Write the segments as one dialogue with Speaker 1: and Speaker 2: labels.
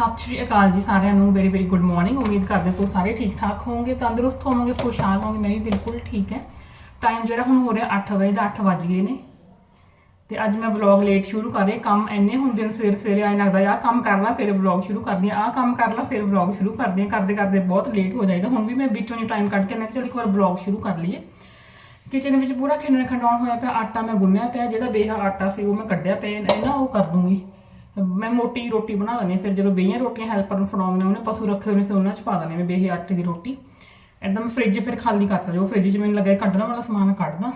Speaker 1: ਸਤਿ ਸ਼੍ਰੀ ਅਕਾਲ ਜੀ ਸਾਰਿਆਂ ਨੂੰ ਵੈਰੀ ਵੈਰੀ ਗੁੱਡ ਮਾਰਨਿੰਗ ਉਮੀਦ ਕਰਦੇ ਤੁਸੀਂ ਸਾਰੇ ਠੀਕ ਠਾਕ ਹੋਵੋਗੇ, ਤੰਦਰੁਸਤ ਹੋਵੋਗੇ ਖੁਸ਼ਹਾਲ ਹੋਵੋਗੇ, ਮੈਂ ਵੀ ਬਿਲਕੁਲ ਠੀਕ ਹੈ। ਟਾਈਮ ਜਿਹੜਾ ਹੁਣ ਹੋ ਰਿਹਾ 8 ਵਜੇ ਦਾ 8 ਵੱਜ ਗਏ ਨੇ। ਤੇ ਅੱਜ ਮੈਂ ਵਲੌਗ ਲੇਟ ਸ਼ੁਰੂ ਕਰ ਰਹੀ ਕੰਮ ਇੰਨੇ ਹੁੰਦੇ ਨੇ ਸਵੇਰੇ ਸਵੇਰੇ ਆਏ ਲੱਗਦਾ ਯਾਰ ਕੰਮ ਕਰ ਲਾ, ਫਿਰ ਵਲੌਗ ਸ਼ੁਰੂ ਕਰਦੀ ਆ ਆਹ ਕੰਮ ਕਰ ਲਾ, ਫਿਰ ਵਲੌਗ ਸ਼ੁਰੂ ਕਰਦੀ ਆ ਕਰਦੇ ਕਰਦੇ ਬਹੁਤ ਲੇਟ ਹੋ ਜਾਈਦਾ। ਹੁਣ ਵੀ ਮੈਂ ਵਿੱਚੋਂ ਨਹੀਂ ਟਾਈਮ ਕੱਢ ਕੇ ਮੈਂ ਕਿਹਾ ਚਲ ਇੱਕ ਵਾਰ ਵਲੌਗ ਸ਼ੁਰੂ ਕਰ ਲਈਏ। ਕਿਚਨ ਵਿੱਚ ਪੂਰਾ ਖਿੰਡਣ ਖੰਡਾਉਣ ਹੋਇਆ ਪਿਆ, ਆਟਾ ਮੈਂ ਗੁੰਨਿਆ ਪਿਆ, ਜਿਹੜਾ ਬੇਹਾ ਆਟਾ ਸੀ ਉਹ ਮੈਂ ਕੱਢਿਆ ਪਿਆ ਨਾ ਉਹ ਕਰ ਦੂੰਗੀ। ਮੈਂ ਮੋਟੀ ਰੋਟੀ ਬਣਾ ਲੈਣੀ ਫਿਰ ਜਦੋਂ ਬੇਹੀਆਂ ਰੋਟੀਆਂ ਹੈਲਪਰ ਨੂੰ ਫੜਾਉਣੇ ਉਹਨੇ ਪਸ਼ੂ ਰੱਖੇ ਹੋਣੇ ਫਿਰ ਉਹਨਾਂ ਚ ਪਾ ਦੇਣੇ ਮੈਂ ਬੇਹੇ ਆਟੇ ਦੀ ਰੋਟੀ। ਐਦਾਂ ਮੈਂ ਫ੍ਰਿਜ ਫਿਰ ਖਾਲੀ ਕਰਤਾ, ਜੋ ਫ੍ਰਿਜ 'ਚ ਮੈਨੂੰ ਲੱਗਾ ਕੱਢਣ ਵਾਲਾ ਸਮਾਨ ਕੱਢਦਾ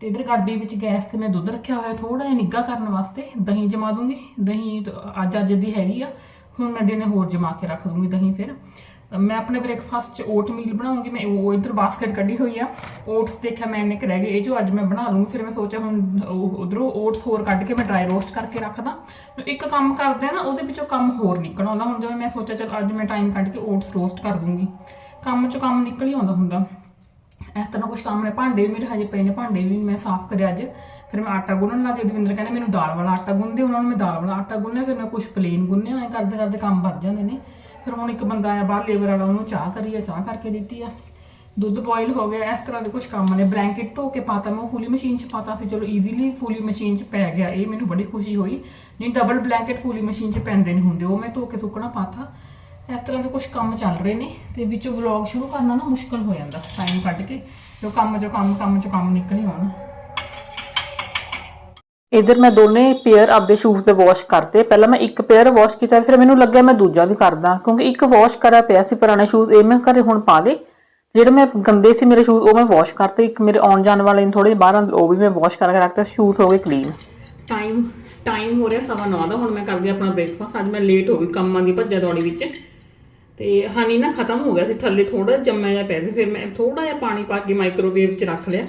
Speaker 1: ਤੇ ਇਧਰ ਗਾਡੀ ਵਿੱਚ ਗੈਸ ਤੇ ਮੈਂ ਦੁੱਧ ਰੱਖਿਆ ਹੋਇਆ ਥੋੜਾ ਜਿਹਾ ਨਿੱਘਾ ਕਰਨ ਵਾਸਤੇ ਦਹੀਂ ਜਮਾ ਦੂੰਗੀ। ਦਹੀਂ ਅੱਜ ਅੱਜ ਦੀ ਹੈਗੀ ਆ, ਹੁਣ ਮੈਂ ਦਿਨੇ ਹੋਰ ਜਮਾ ਕੇ ਰੱਖ ਦੂੰਗੀ ਦਹੀਂ ਫਿਰ। ਮੈਂ ਆਪਣੇ ਬ੍ਰੇਕਫਾਸਟ 'ਚ ਓਟ ਮੀਲ ਬਣਾਉਂਗੀ, ਮੈਂ ਉਹ ਇਧਰ ਬਾਸਕਟ ਕੱਢੀ ਹੋਈ ਆ। ਓਟਸ ਦੇਖਿਆ ਮੈਂ ਇੰਨੇ ਕੁ ਰਹਿ ਗਏ, ਇਹ ਜੋ ਅੱਜ ਮੈਂ ਬਣਾ ਲੂੰਗੀ ਫਿਰ ਮੈਂ ਸੋਚਿਆ ਹੁਣ ਉਧਰੋਂ ਓਟਸ ਹੋਰ ਕੱਢ ਕੇ ਮੈਂ ਡਰਾਈ ਰੋਸਟ ਕਰਕੇ ਰੱਖਦਾ। ਇੱਕ ਕੰਮ ਕਰਦੇ ਆ ਨਾ, ਉਹਦੇ ਵਿੱਚੋਂ ਕੰਮ ਹੋਰ ਨਿਕਲ ਆਉਂਦਾ ਹੁਣ ਜਿਵੇਂ ਮੈਂ ਸੋਚਿਆ, ਚਲ ਅੱਜ ਮੈਂ ਟਾਈਮ ਕੱਢ ਕੇ ਓਟਸ ਰੋਸਟ ਕਰ ਦੂੰਗੀ। ਕੰਮ 'ਚੋਂ ਕੰਮ ਨਿਕਲ ਹੀ ਆਉਂਦਾ ਹੁੰਦਾ। ਇਸ ਤਰ੍ਹਾਂ ਕੁਝ ਕੰਮ ਨੇ, ਭਾਂਡੇ ਵੀ ਮੇਰੇ ਹਜੇ ਪਏ ਨੇ, ਭਾਂਡੇ ਵੀ ਮੈਂ ਸਾਫ਼ ਕਰਿਆ ਅੱਜ। ਫਿਰ ਮੈਂ ਆਟਾ ਗੁੰਨਣ ਲੱਗੇ ਦਵਿੰਦਰ ਕਹਿੰਦੇ ਮੈਨੂੰ ਦਾਲ ਵਾਲਾ ਆਟਾ ਗੁੰਨਦੇ ਉਹਨਾਂ ਨੂੰ ਮੈਂ ਦਾਲ ਵਾਲਾ ਆਟਾ ਗੁੰਨਿਆ ਫਿਰ ਮੈਂ ਕੁਝ ਪਲੇਨ ਗੁੰਨਿਆ ਐ ਕਰਦੇ ਕਰਦੇ ਕੰਮ ਵੱਧ ਜਾਂਦੇ ਨੇ। ਫਿਰ ਹੁਣ ਇੱਕ ਬੰਦਾ ਆਇਆ ਬਾਹਰ ਲੇਬਰ ਵਾਲਾ, ਉਹਨੂੰ ਚਾਹ ਕਰੀ ਆ, ਚਾਹ ਕਰਕੇ ਦਿੱਤੀ ਆ। ਦੁੱਧ ਬੋਇਲ ਹੋ ਗਿਆ, ਇਸ ਤਰ੍ਹਾਂ ਦੇ ਕੁਝ ਕੰਮ ਨੇ। ਬਲੈਂਕਟ ਧੋ ਕੇ ਪਾਤਾ ਮੈਂ, ਉਹ ਫੁੱਲੀ ਮਸ਼ੀਨ 'ਚ ਪਾਤਾ ਸੀ। ਚਲੋ ਈਜ਼ੀਲੀ ਫੁੱਲੀ ਮਸ਼ੀਨ 'ਚ ਪੈ ਗਿਆ। ਇਹ ਮੈਨੂੰ ਬੜੀ ਖੁਸ਼ੀ ਹੋਈ। ਨਹੀਂ ਡਬਲ ਬਲੈਂਕਟ ਫੁੱਲੀ ਮਸ਼ੀਨ 'ਚ ਪੈਂਦੇ ਨਹੀਂ ਹੁੰਦੇ। ਉਹ ਮੈਂ ਧੋ ਕੇ ਸੁੱਕਣਾ ਪਾਤਾ। ਇਸ ਤਰ੍ਹਾਂ ਦੇ ਕੁਝ ਕੰਮ ਚੱਲ ਰਹੇ ਨੇ। ਤੇ ਵਿੱਚੋਂ ਵਲੌਗ ਸ਼ੁਰੂ ਕਰਨਾ ਨਾ ਮੁਸ਼ਕਲ ਹੋ ਜਾਂਦਾ। ਟਾਈਮ ਕੱਢ ਕੇ ਜੋ ਕੰਮ ਚੋਂ ਕੰਮ ਕੰਮ ਚੋਂ ਕੰਮ ਨਿਕਲੇ ਹੀ ਆਉਣ। ਇਧਰ ਮੈਂ ਦੋਨੇ ਪੇਅਰ ਆਪਦੇ ਸ਼ੂਜ਼ ਦੇ ਵਾਸ਼ ਕਰਤੇ। ਪਹਿਲਾਂ ਮੈਂ ਇੱਕ ਪੇਅਰ ਵਾਸ਼ ਕੀਤਾ, ਫਿਰ ਮੈਨੂੰ ਲੱਗਿਆ ਮੈਂ ਦੂਜਾ ਵੀ ਕਰਦਾ, ਕਿਉਂਕਿ ਇੱਕ ਵਾਸ਼ ਕਰਿਆ ਪਿਆ ਸੀ ਪੁਰਾਣੇ ਸ਼ੂਜ਼ ਇਹ ਮੈਂ ਘਰੇ ਹੁਣ ਪਾ ਦੇ ਜਿਹੜੇ ਮੈਂ ਗੰਦੇ ਸੀ ਮੇਰੇ ਸ਼ੂਜ਼ ਉਹ ਮੈਂ ਵਾਸ਼ ਕਰਤੇ। ਇੱਕ ਮੇਰੇ ਆਉਣ ਜਾਣ ਵਾਲੇ ਨੇ ਥੋੜੇ ਬਾਹਰ ਅੰਦਰ ਉਹ ਵੀ ਮੈਂ ਵਾਸ਼ ਕਰਕੇ ਰੱਖਤੇ ਸ਼ੂਜ਼ ਹੋ ਗਏ ਕਲੀਨ ਟਾਈਮ ਟਾਈਮ ਹੋ ਰਿਹਾ ਸਵਾ ਨੌ ਦਾ, ਹੁਣ ਮੈਂ ਕਰਦੀ ਆਪਣਾ ਬ੍ਰੇਕਫਾਸਟ ਅੱਜ ਮੈਂ ਲੇਟ ਹੋ ਗਈ, ਕੰਮਾਂ ਦੀ ਭੱਜਾ ਦੌੜੀ ਵਿੱਚ। ਤੇ ਹਨੀ ਨਾ ਖਤਮ ਹੋ ਗਿਆ ਸੀ, ਥੱਲੇ ਥੋੜਾ ਜੰਮਿਆ ਜਿਹਾ ਪਿਆ ਸੀ, ਫਿਰ ਮੈਂ ਥੋੜਾ ਜਿਹਾ ਪਾਣੀ ਪਾ ਕੇ ਮਾਈਕ੍ਰੋਵੇਵ 'ਚ ਰੱਖ ਲਿਆ।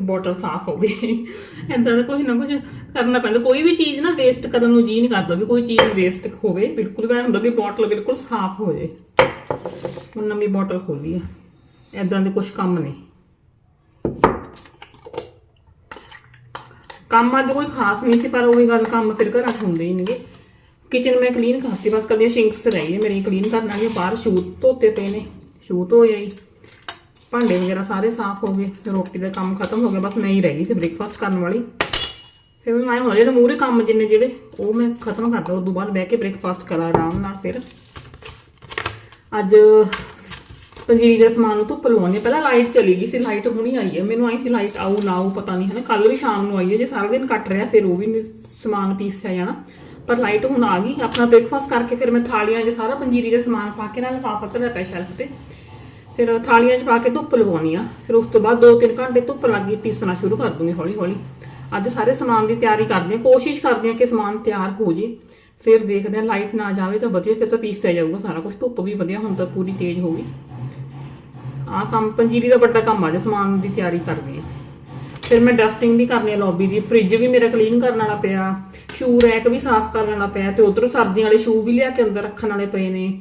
Speaker 1: ਤੇ ਬੋਟਲ ਸਾਫ਼ ਹੋ ਗਈ। ਏਦਾਂ ਦਾ ਕੁਝ ਨਾ ਕੁਝ ਕਰਨਾ ਪੈਂਦਾ। ਕੋਈ ਵੀ ਚੀਜ਼ ਨਾ ਵੇਸਟ ਕਰਨ ਨੂੰ ਜੀ ਨਹੀਂ ਕਰਦਾ ਵੀ ਕੋਈ ਚੀਜ਼ ਵੇਸਟ ਹੋਵੇ, ਬਿਲਕੁਲ ਵੀ ਹੁੰਦਾ ਵੀ ਬੋਟਲ ਬਿਲਕੁਲ ਸਾਫ਼ ਹੋ ਜਾਏ। ਹੁਣ ਨਵੀਂ ਬੋਟਲ ਖੋਲੀ ਆ ਏਦਾਂ ਦੇ ਕੁਝ ਕੰਮ ਨੇ। ਕੰਮ ਅੱਜ ਕੋਈ ਖਾਸ ਨਹੀਂ ਸੀ, ਪਰ ਉਹੀ ਗੱਲ ਕੰਮ ਫਿਰ ਘਰਾਂ 'ਚ ਹੁੰਦੇ ਹੀ ਨੇਗੇ। ਕਿਚਨ ਮੈਂ ਕਲੀਨ ਕਰਤੀ, ਬਸ ਕੱਲੀਆਂ ਸ਼ਿੰਕਸ ਰਹਿ ਗਈਆਂ। ਮੇਰੀ ਕਲੀਨ ਕਰਨ ਵਾਲੀਆਂ ਬਾਹਰ ਸ਼ੂਟ ਧੋਤੇ ਪਏ ਨੇ। ਸ਼ੂਟ ਹੋ ਜਾਈ ਭਾਂਡੇ ਵਗੈਰਾ ਸਾਰੇ ਸਾਫ਼ ਹੋ ਗਏ ਰੋਟੀ ਦਾ ਕੰਮ ਖਤਮ ਹੋ ਗਿਆ, ਬਸ ਮੈਂ ਹੀ ਰਹਿ ਗਈ ਸੀ ਬ੍ਰੇਕਫਾਸਟ ਕਰਨ ਵਾਲੀ। ਫਿਰ ਮੈਂ ਆਇਆ ਹੁਣ ਜਿਹੜੇ ਮੂਹਰੇ ਕੰਮ ਜਿੰਨੇ ਜਿਹੜੇ, ਉਹ ਮੈਂ ਖਤਮ ਕਰ ਦਾਂ ਉਸ ਤੋਂ ਬਾਅਦ ਬਹਿ ਕੇ ਬ੍ਰੇਕਫਾਸਟ ਕਰਾਂ ਆਰਾਮ ਨਾਲ ਫਿਰ। ਅੱਜ ਪੰਜੀਰੀ ਦੇ ਸਮਾਨ ਨੂੰ ਧੁੱਪ ਲਵਾਉਣੀ ਪਹਿਲਾਂ ਲਾਈਟ ਚਲੀ ਗਈ ਸੀ ਲਾਈਟ ਹੁਣੀ ਆਈ ਹੈ ਮੈਨੂੰ ਆਈ ਸੀ ਲਾਈਟ ਆਉ ਨਾ ਆਊ ਪਤਾ ਨਹੀਂ ਹੈ ਨਾ ਕੱਲ ਵੀ ਸ਼ਾਮ ਨੂੰ ਆਈ ਹੈ ਜੇ ਸਾਰਾ ਦਿਨ ਕੱਟ ਰਿਹਾ ਫਿਰ ਉਹ ਵੀ ਨਹੀਂ ਸਮਾਨ ਪੀਸ ਚਾ ਜਾਣਾ। ਪਰ ਲਾਈਟ ਹੁਣ ਆ ਗਈ, ਆਪਣਾ ਬ੍ਰੇਕਫਾਸਟ ਕਰਕੇ ਫਿਰ ਮੈਂ ਥਾਲੀਆਂ 'ਚ ਸਾਰਾ ਪੰਜੀਰੀ ਦਾ ਸਮਾਨ ਪਾ ਕੇ ਨਾਲ ਲਿਫਾਫਾ ਤੇ ਪਿਆ ਸ਼ੈਲਫ ਤੇ। ਫਿਰ ਥਾਲੀਆਂ 'ਚ ਪਾ ਕੇ ਧੁੱਪ ਲਵਾਉਣੀ ਆ। ਫਿਰ ਉਸ ਤੋਂ ਬਾਅਦ 2-3 ਘੰਟੇ ਧੁੱਪ ਲੱਗ ਗਈ, ਪੀਸਣਾ ਸ਼ੁਰੂ ਕਰ ਦੂੰਗੀ ਹੌਲੀ ਹੌਲੀ। ਅੱਜ ਸਾਰੇ ਸਮਾਨ ਦੀ ਤਿਆਰੀ ਕਰਦੇ ਹਾਂ। ਕੋਸ਼ਿਸ਼ ਕਰਦੇ ਹਾਂ ਕਿ ਸਮਾਨ ਤਿਆਰ ਹੋ ਜੇ। ਫਿਰ ਦੇਖਦੇ ਹਾਂ ਲਾਈਟ ਨਾ ਜਾਵੇ ਤਾਂ ਵਧੀਆ, ਫਿਰ ਤਾਂ ਪੀਸਿਆ ਜਾਊਗਾ ਸਾਰਾ ਕੁਝ ਧੁੱਪ ਵੀ ਵਧੀਆ, ਹੁਣ ਤਾਂ ਪੂਰੀ ਤੇਜ਼ ਹੋ ਗਈ। ਆਹ ਕੰਮ ਪੰਜੀਰੀ ਦਾ ਵੱਡਾ ਕੰਮ ਆ ਜੇ, ਸਮਾਨ ਦੀ ਤਿਆਰੀ ਕਰਦੇ ਆ ਫਿਰ ਮੈਂ ਡਸਟਿੰਗ ਵੀ ਕਰਨੀ ਆ ਲੌਬੀ ਦੀ। ਫ੍ਰਿਜ ਵੀ ਮੇਰਾ ਕਲੀਨ ਕਰਨ ਵਾਲਾ ਪਿਆ। ਸ਼ੂ ਰੈਕ ਵੀ ਸਾਫ਼ ਕਰਨ ਵਾਲਾ ਪਿਆ ਤੇ ਉਧਰੋਂ ਸਰਦੀਆਂ ਵਾਲੇ ਸ਼ੂ ਵੀ ਲਿਆ ਕੇ ਅੰਦਰ ਰੱਖਣ ਵਾਲੇ ਪਏ ਨੇ।